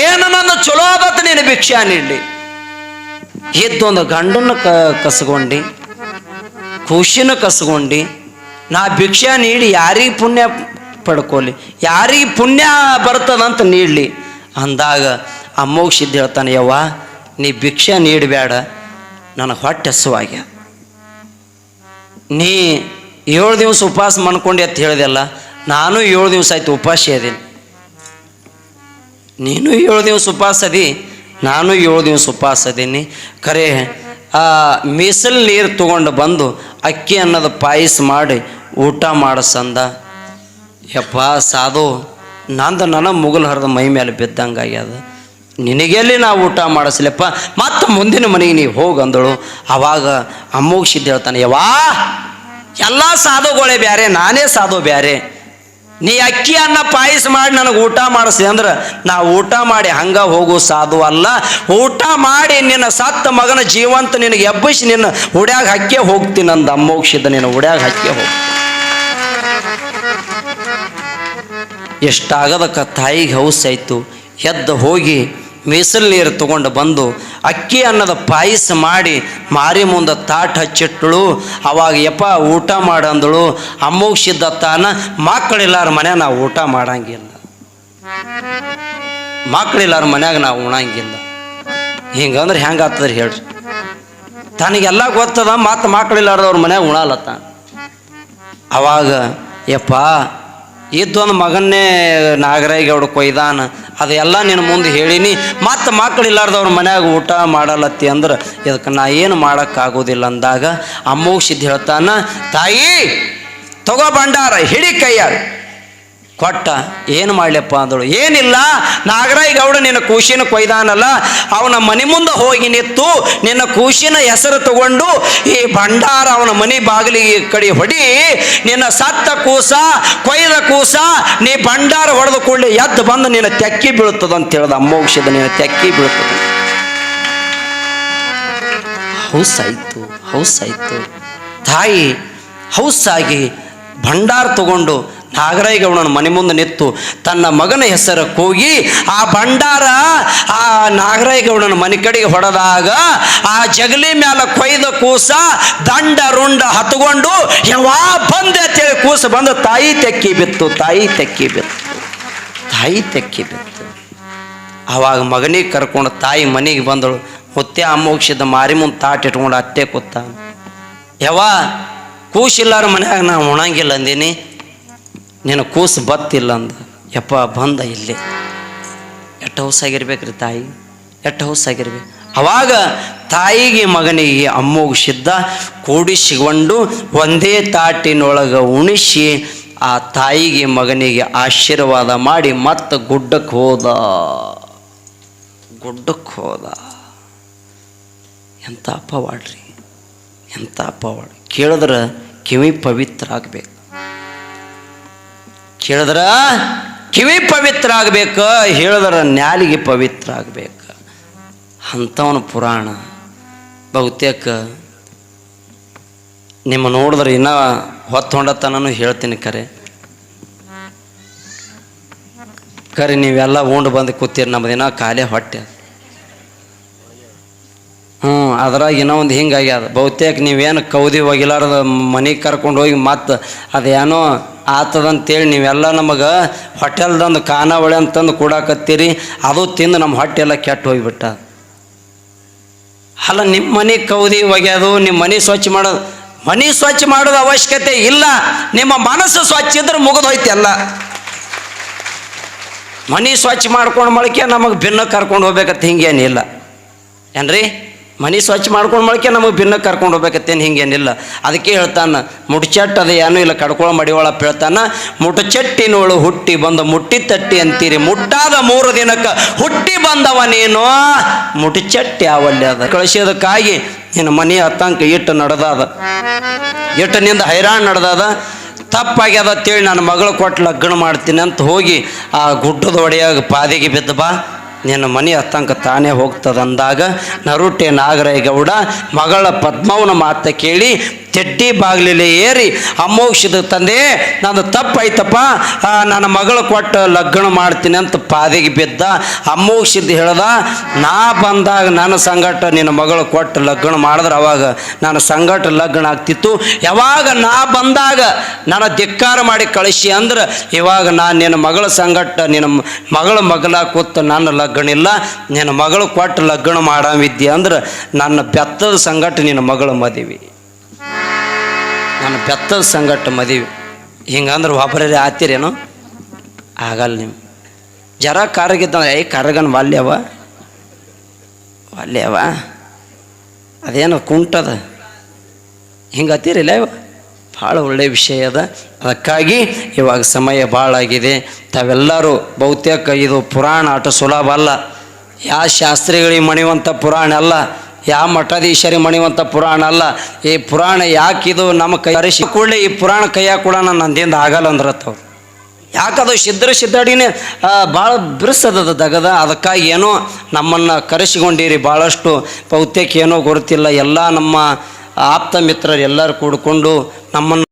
ಏನು ನನ್ನ ಚಲೋ ಆದತ್ತ ನೀನು ಭಿಕ್ಷಾ ನೀಡ್ಲಿ? ಇದ್ದೊಂದು ಗಂಡನ್ನ ಕ, ಕಸ್ಕೊಂಡಿ, ಖುಷಿನ ಕಸ್ಕೊಂಡು, ನಾ ಭಿಕ್ಷಾ ನೀಡಿ ಯಾರಿಗೆ ಪುಣ್ಯ ಪಡ್ಕೊಲಿ? ಯಾರಿಗೆ ಪುಣ್ಯ ಬರ್ತದಂತ ನೀಡಲಿ? ಅಂದಾಗ ಅಮ್ಮೋಗ ಸಿದ್ಧ ಹೇಳ್ತಾನೆ, ಯವ್ವ ನೀ ಭಿಕ್ಷೆ ನೀಡಬೇಡ ನನಗೆ ಹೊಟ್ಟೆ ಹಸುವಾಗ್ಯ ನೀ ಏಳು ದಿವಸ ಉಪವಾಸ ಮಾಡ್ಕೊಂಡೆ ಅಂತ ಹೇಳಿದೆಲ್ಲ, ನಾನು ಏಳು ದಿವಸ ಆಯ್ತು ಉಪವಾಸ ಇದೀನಿ ನೀನು ಏಳು ದಿವಸ ಉಪವಾಸ ಅದಿ, ನಾನು ಏಳು ದಿವಸ ಉಪವಾಸ ಅದೀನಿ ಖರೆ, ಆ ಮೀಸಲು ನೀರು ತಗೊಂಡು ಬಂದು ಅಕ್ಕಿ ಅನ್ನೋದು ಪಾಯಸ ಮಾಡಿ ಊಟ ಮಾಡಸಂದ ಯಪ್ಪ ಸಾಧು, ನಂದು ನನ್ನ ಮುಗುಲ್ ಹರಿದ ಮೈ ಮೇಲೆ ಬಿದ್ದಂಗೆ ಆಗ್ಯದ ನಿನಗೆಲ್ಲಿ ನಾವು ಊಟ ಮಾಡಿಸ್ಲಪ್ಪ? ಮತ್ತು ಮುಂದಿನ ಮನೆಗೆ ನೀವು ಹೋಗಿ ಅಂದಳು. ಅವಾಗ ಅಮ್ಮೋಗಿಸಿದ್ದು ಹೇಳ್ತಾನೆ ಯವಾ ಎಲ್ಲ ಸಾಧುಗಳೇ ಬ್ಯಾರೆ, ನಾನೇ ಸಾಧು ಬ್ಯಾರೆ. ನೀ ಅನ್ನ, ಪಾಯಸ ಮಾಡಿ ನನಗೆ ಊಟ ಮಾಡಿಸಿ ಅಂದ್ರೆ ನಾ ಊಟ ಮಾಡಿ ಹಂಗ ಹೋಗು ಸಾಧು ಅಲ್ಲ. ಊಟ ಮಾಡಿ ನಿನ್ನ ಸತ್ತ ಮಗನ ಜೀವಂತ ನಿನಗೆ ಎಬ್ಬಿಸಿ ನಿನ್ನ ಉಡ್ಯಾಗ ಹಕ್ಕೆ ಹೋಗ್ತೀನಿ ನಂದು ಅಮ್ಮೋಗಿಸಿದ್ದ ನಿನ್ನ ಉಡ್ಯಾಗ ಹಕ್ಕೆ ಹೋಗಿ. ಎಷ್ಟಾಗದಕ್ಕ ತಾಯಿಗೆ ಹೌಸ್ ಆಯಿತು. ಎದ್ದು ಹೋಗಿ ಮೀಸಲು ನೀರು ತಗೊಂಡು ಬಂದು ಅಕ್ಕಿ ಅನ್ನದ ಪಾಯಸ ಮಾಡಿ ಮಾರಿ ಮುಂದೆ ತಾಟ್ ಹಚ್ಚಿಟ್ಟಳು ಅವಾಗ ಯಪ್ಪ ಊಟ ಮಾಡಂದಳು. ಅಮ್ಮೋಗಿಸಿದ್ದ ತಾನ ಮಕ್ಕಳಿಲ್ಲಾರ ಮನ್ಯಾಗ ನಾವು ಊಟ ಮಾಡಂಗಿಲ್ಲ. ಮಕ್ಕಳಿಲ್ಲಾರ ಮನ್ಯಾಗ ನಾವು ಉಣಂಗಿಲ್ಲ. ಹಿಂಗಂದ್ರೆ ಹೆಂಗೆ ಆಗ್ತದ್ರಿ ಹೇಳ್ರಿ. ತನಗೆಲ್ಲ ಗೊತ್ತದ ಮತ್ತು ಮಕ್ಕಳಿಲ್ಲಾರ್ದವ್ರ ಮನ್ಯಾಗ ಉಣಲತ್ತ ಅವಾಗ ಯಪ್ಪ ಇದ್ದೊಂದು ಮಗನ್ನೇ ನಾಗರಾಯಿಗೌಡ ಕೊಯ್ದಾನ. ಅದೆಲ್ಲ ನಿನ್ನ ಮುಂದೆ ಹೇಳಿನಿ. ಮತ್ತು ಮಕ್ಕಳಿಲ್ಲಾರ್ದವ್ರ ಮನ್ಯಾಗ ಊಟ ಮಾಡಲತ್ತಿ ಅಂದ್ರೆ ಇದಕ್ಕೆ ನಾ ಏನು ಮಾಡೋಕ್ಕಾಗೋದಿಲ್ಲ ಅಂದಾಗ ಅಮ್ಮೋಗಿಸಿದ್ದು ಹೇಳ್ತಾನ, ತಾಯಿ, ತಗೋ ಬಂಡಾರ ಹಿಡಿ ಕೈಯಾಗ. ಕೊಟ್ಟ, ಏನು ಮಾಡ್ಲಪ್ಪ? ಅಂದಳು. ಏನಿಲ್ಲ, ನಾಗರಾಯ್ ಗೌಡ ನಿನ್ನ ಕೂಶಿನ ಕೊಯ್ದಾನಲ್ಲ, ಅವನ ಮನೆ ಮುಂದೆ ಹೋಗಿ ನಿತ್ತು ನಿನ್ನ ಕೂಶಿನ ಹೆಸರು ತಗೊಂಡು ಈ ಭಂಡಾರ ಅವನ ಮನೆ ಬಾಗಿಲಿಗೆ ಕಡೆ ಹೊಡಿ, ನಿನ್ನ ಸತ್ತ ಕೂಸ, ಕೊಯ್ದ ಕೂಸ, ನೀ ಭಂಡಾರ ಹೊಡೆದು ಕೂಡಲೇ ಎದ್ದು ಬಂದು ನಿನ್ನ ತೆಕ್ಕಿ ಬೀಳ್ತದ ಅಂತ ಹೇಳ್ದ ಅಮ್ಮೋಕ್ಷದ ನಿನ್ನ ತೆಕ್ಕಿ ಬೀಳ್ತದ ಹೌಸಾಯ್ತು ಹೌಸಾಯ್ತು. ತಾಯಿ ಹೌಸಾಗಿ ಭಂಡಾರ ತಗೊಂಡು ನಾಗರಾಯಗೌಡನ ಮನೆ ಮುಂದೆ ನಿತ್ತು ತನ್ನ ಮಗನ ಹೆಸರು ಕೂಗಿ ಆ ಭಂಡಾರ ಆ ನಾಗರಾಯಗೌಡನ ಮನೆ ಕಡೆಗೆ ಹೊಡೆದಾಗ ಆ ಜಗಲಿ ಮ್ಯಾಲ ಕೊಯ್ದ ಕೂಸ ದಂಡ ರುಂಡ ಹತ್ಕೊಂಡು ಯಾವ ಬಂದೆ ಅಂತೇಳಿ ಕೂಸ ಬಂದು ತಾಯಿ ತೆಕ್ಕಿ ಬಿತ್ತು, ತಾಯಿ ತೆಕ್ಕಿ ಬಿತ್ತು, ತಾಯಿ ತೆಕ್ಕಿ ಬಿತ್ತು. ಆವಾಗ ಮಗನಿಗೆ ಕರ್ಕೊಂಡು ತಾಯಿ ಮನೆಗೆ ಬಂದಳು. ಮುತ್ತೆ ಅಮೋಕ್ಷದ ಮಾರಿ ಮುಂದೆ ತಾಟ್ ಇಟ್ಕೊಂಡು ಅತ್ತೆ ಕೂತ ಯಾವ ಕೂಸಿಲ್ಲಾರ ಮನ್ಯಾಗ ನಾ ಉಣಂಗಿಲ್ಲ ಅಂದೀನಿ. ನಿನ್ನ ಕೂಸು ಬತ್ತಿಲ್ಲ ಅಂದ. ಯಪ್ಪ, ಬಂದ ಇಲ್ಲಿ. ಎಷ್ಟು ಹೌಸಾಗಿರ್ಬೇಕ್ರಿ ತಾಯಿ? ಎಷ್ಟು ಹೌಸಾಗಿರ್ಬೇಕು? ಅವಾಗ ತಾಯಿಗೆ ಮಗನಿಗೆ ಅಮ್ಮೋಗಿಸಿದ್ದ ಕೂಡಿಸಿಕೊಂಡು ಒಂದೇ ತಾಟಿನೊಳಗೆ ಉಣಿಸಿ ಆ ತಾಯಿಗೆ ಮಗನಿಗೆ ಆಶೀರ್ವಾದ ಮಾಡಿ ಮತ್ತೆ ಗುಡ್ಡಕ್ಕೆ ಹೋದ. ಗುಡ್ಡಕ್ಕೆ ಹೋದ. ಎಂಥ ಅಪವಾಡ್ರಿ? ಎಂಥ ಅಪ್ಪವಾಡ ಕೇಳಿದ್ರೆ ಕಿವಿ ಪವಿತ್ರ ಆಗಬೇಕು. ಕೇಳಿದ್ರ? ಕಿವಿ ಪವಿತ್ರ ಆಗ್ಬೇಕು ಹೇಳಿದ್ರ ನ್ಯಾಲಿಗೆ ಪವಿತ್ರ ಆಗ್ಬೇಕು ಅಂಥವನ ಪುರಾಣ. ಬಹುತೇಕ ನಿಮ್ಮ ನೋಡಿದ್ರೆ ಇನ್ನೂ ಹೊತ್ತು ಹೊಂಡತನೂ ಹೇಳ್ತೀನಿ ಕರೆ. ಕರೆ, ನೀವೆಲ್ಲ ಉಂಡು ಬಂದು ಕೂತೀರಿ, ನಮ್ಮ ದಿನ ಖಾಲಿ ಹೊಟ್ಟೆ. ಹ್ಞೂ ಅದ್ರಾಗ ಇನ್ನೂ ಒಂದು ಹಿಂಗಾಗ್ಯದ ಬಹುತೇಕ ನೀವೇನು ಕೌದಿ ಒಗಿಲಾರ್ದ ಮನೆಗೆ ಕರ್ಕೊಂಡು ಹೋಗಿ ಮತ್ತೆ ಅದೇನೋ ಆತದಂತೇಳಿ ನೀವೆಲ್ಲ ನಮಗೆ ಹೋಟೆಲ್ದಂದು ಖಾನಾವಳಿ ಅಂತಂದು ಕೂಡಾಕತ್ತೀರಿ. ಅದು ತಿಂದು ನಮ್ಮ ಹೊಟ್ಟೆಲ್ಲ ಕೆಟ್ಟು ಹೋಗಿಬಿಟ್ಟ. ಅಲ್ಲ, ನಿಮ್ಮ ಮನೆ ಕೌದಿ ಒಗೆಯೋದು ನಿಮ್ಮ ಮನೆ ಸ್ವಚ್ಛ ಮಾಡೋದು ಮನೆ ಸ್ವಚ್ಛ ಮಾಡೋದು ಅವಶ್ಯಕತೆ ಇಲ್ಲ. ನಿಮ್ಮ ಮನಸ್ಸು ಸ್ವಚ್ಛ ಇದ್ರೆ ಮುಗಿದು ಹೋಯ್ತು ಎಲ್ಲ. ಮನೆ ಸ್ವಚ್ಛ ಮಾಡ್ಕೊಂಡು ಮಳಕೆ ನಮಗೆ ಭಿನ್ನ ಕರ್ಕೊಂಡು ಹೋಗ್ಬೇಕಂತ ಹಿಂಗೇನಿಲ್ಲ. ಏನ್ರಿ? ಮನೆ ಸ್ವಚ್ಛ ಮಾಡ್ಕೊಂಡು ಮಳಕೆ ನಮಗೆ ಭಿನ್ನ ಕರ್ಕೊಂಡು ಹೋಗ್ಬೇಕತ್ತೇನು, ಹಿಂಗೇನಿಲ್ಲ. ಅದಕ್ಕೆ ಹೇಳ್ತಾನ ಮುಟ್ಚಟ್ ಅದು ಏನೂ ಇಲ್ಲ, ಕಡ್ಕೊಳ ಮಡಿವಾಳ ಹೇಳ್ತಾನ ಮುಟ್ಚಟ್ಟಿನೋಳು ಹುಟ್ಟಿ ಬಂದ ಮುಟ್ಟಿ ತಟ್ಟಿ ಅಂತೀರಿ. ಮುಟ್ಟಾದ ಮೂರು ದಿನಕ್ಕೆ ಹುಟ್ಟಿ ಬಂದವ ಮುಟಚಟ್ಟಿ ಮುಟ್ಚಟ್ಟಿ ಯಾವಲ್ಲಿ ಅದ. ಕಳಿಸೋದಕ್ಕಾಗಿ ನಿನ್ನ ಮನೆ ಹತ್ತಂಕ ಇಟ್ಟು ನಡೆದಾದ. ಇಟ್ಟನಿಂದ ಹೈರಾಣ ನಡೆದಾದ. ತಪ್ಪಾಗ್ಯದ ಅಂತೇಳಿ ನನ್ನ ಮಗಳು ಕೊಟ್ಟು ಲಗ್ನ ಮಾಡ್ತೀನಿ ಅಂತ ಹೋಗಿ ಆ ಗುಡ್ಡದ ಒಡೆಯಾಗ ಪಾದಿಗೆ ಬಿದ್ದ ಬಾ. ನಿನ್ನ ಮನೆ ಹತ್ತಂಕ ತಾನೇ ಹೋಗ್ತದಂದಾಗ ನರುಟೆ ನಾಗರೇಗೌಡ ಮಗಳ ಪದ್ಮವನ ಮಾತ ಕೇಳಿ ತೆಡ್ಡಿ ಬಾಗಿಲಲ್ಲಿ ಏರಿ ಅಮೋಕ್ಷದ ತಂದೆ ನಾನು ತಪ್ಪಾಯ್ತಪ್ಪ. ನನ್ನ ಮಗಳು ಕೊಟ್ಟು ಲಗ್ನ ಮಾಡ್ತೀನಿ ಅಂತ ಪಾದಿಗೆ ಬಿದ್ದ ಅಮೋಕ್ಷದ ಹೇಳ್ದ, ನಾ ಬಂದಾಗ ನನ್ನ ಸಂಗಟ ನಿನ್ನ ಮಗಳು ಕೊಟ್ಟು ಲಗ್ನ ಮಾಡಿದ್ರೆ ಅವಾಗ ನನ್ನ ಸಂಗಟ ಲಗ್ನ ಆಗ್ತಿತ್ತು. ಯಾವಾಗ ನಾ ಬಂದಾಗ ನನ್ನ ಧಿಕ್ಕಾರ ಮಾಡಿ ಕಳಿಸಿ ಅಂದ್ರೆ, ಇವಾಗ ನಾನು ನಿನ್ನ ಮಗಳ ಸಂಗಟ, ನಿನ್ನ ಮಗಳ ಮಗಲ ಕೂತು ನನ್ನ ಲಗ್ನ ಇಲ್ಲ. ನಿನ್ನ ಮಗಳು ಕೊಟ್ಟು ಲಗ್ನ ಮಾಡಿದ್ಯ ಅಂದ್ರೆ ನನ್ನ ಬೆತ್ತದ ಸಂಗಟ ನಿನ್ನ ಮಗಳ ಮದುವೆ. ನನ್ನ ಬೆತ್ತದ ಸಂಗಟ ಮದುವೆ. ಹಿಂಗಂದ್ರೆ ಒಬ್ಬರೇ ಆತೀರೇನು ಆಗಲ್ಲ ನಿಮ್ಮ ಜರ ಕರಗಿದ್ದಂದ್ರೆ ಏ, ಕರಗನ್ ವಾಲ್ಯವ? ವಾಲ್ಯವ? ಅದೇನು ಕುಂಟದ? ಹಿಂಗೆ ಹತ್ತೀರಿಲ್ಲ ಇವ? ಭಾಳ ಒಳ್ಳೆಯ ವಿಷಯ ಅದ. ಅದಕ್ಕಾಗಿ ಇವಾಗ ಸಮಯ ಭಾಳ ಆಗಿದೆ. ತಾವೆಲ್ಲರೂ ಬಹುತೇಕ ಇದು ಪುರಾಣ ಆಟ ಸುಲಭ ಅಲ್ಲ. ಯಾವ ಶಾಸ್ತ್ರಿಗಳಿಗೆ ಮಣಿವಂಥ ಪುರಾಣ ಅಲ್ಲ. ಯಾವ ಮಠಾಧೀಶರಿ ಮಣಿವಂಥ ಪುರಾಣ ಅಲ್ಲ, ಈ ಪುರಾಣ ಯಾಕಿದು ನಮ್ಮ ಕೈ ಹರಿಸಿ ಕೂಡಲೇ ಈ ಪುರಾಣ ಕೈಯಾಗ ಕೂಡ ನಂದಿಂದ ಆಗಲ್ಲ ಅಂದ್ರತ್ತವ್ರು ಯಾಕದು ಸಿದ್ಧರ ಸಿದ್ಧಾಡಿನೇ ಭಾಳ ಬಿರುಸದ ದಗದ. ಅದಕ್ಕಾಗಿ ಏನೋ ನಮ್ಮನ್ನು ಕರೆಸಿಕೊಂಡಿರಿ ಭಾಳಷ್ಟು ಬಹುತೇಕ ಏನೋ ಗೊತ್ತಿಲ್ಲ ಎಲ್ಲ ನಮ್ಮ ಆಪ್ತ ಮಿತ್ರರು ಎಲ್ಲರೂ ಕೂಡಿಕೊಂಡು ನಮ್ಮನ್ನು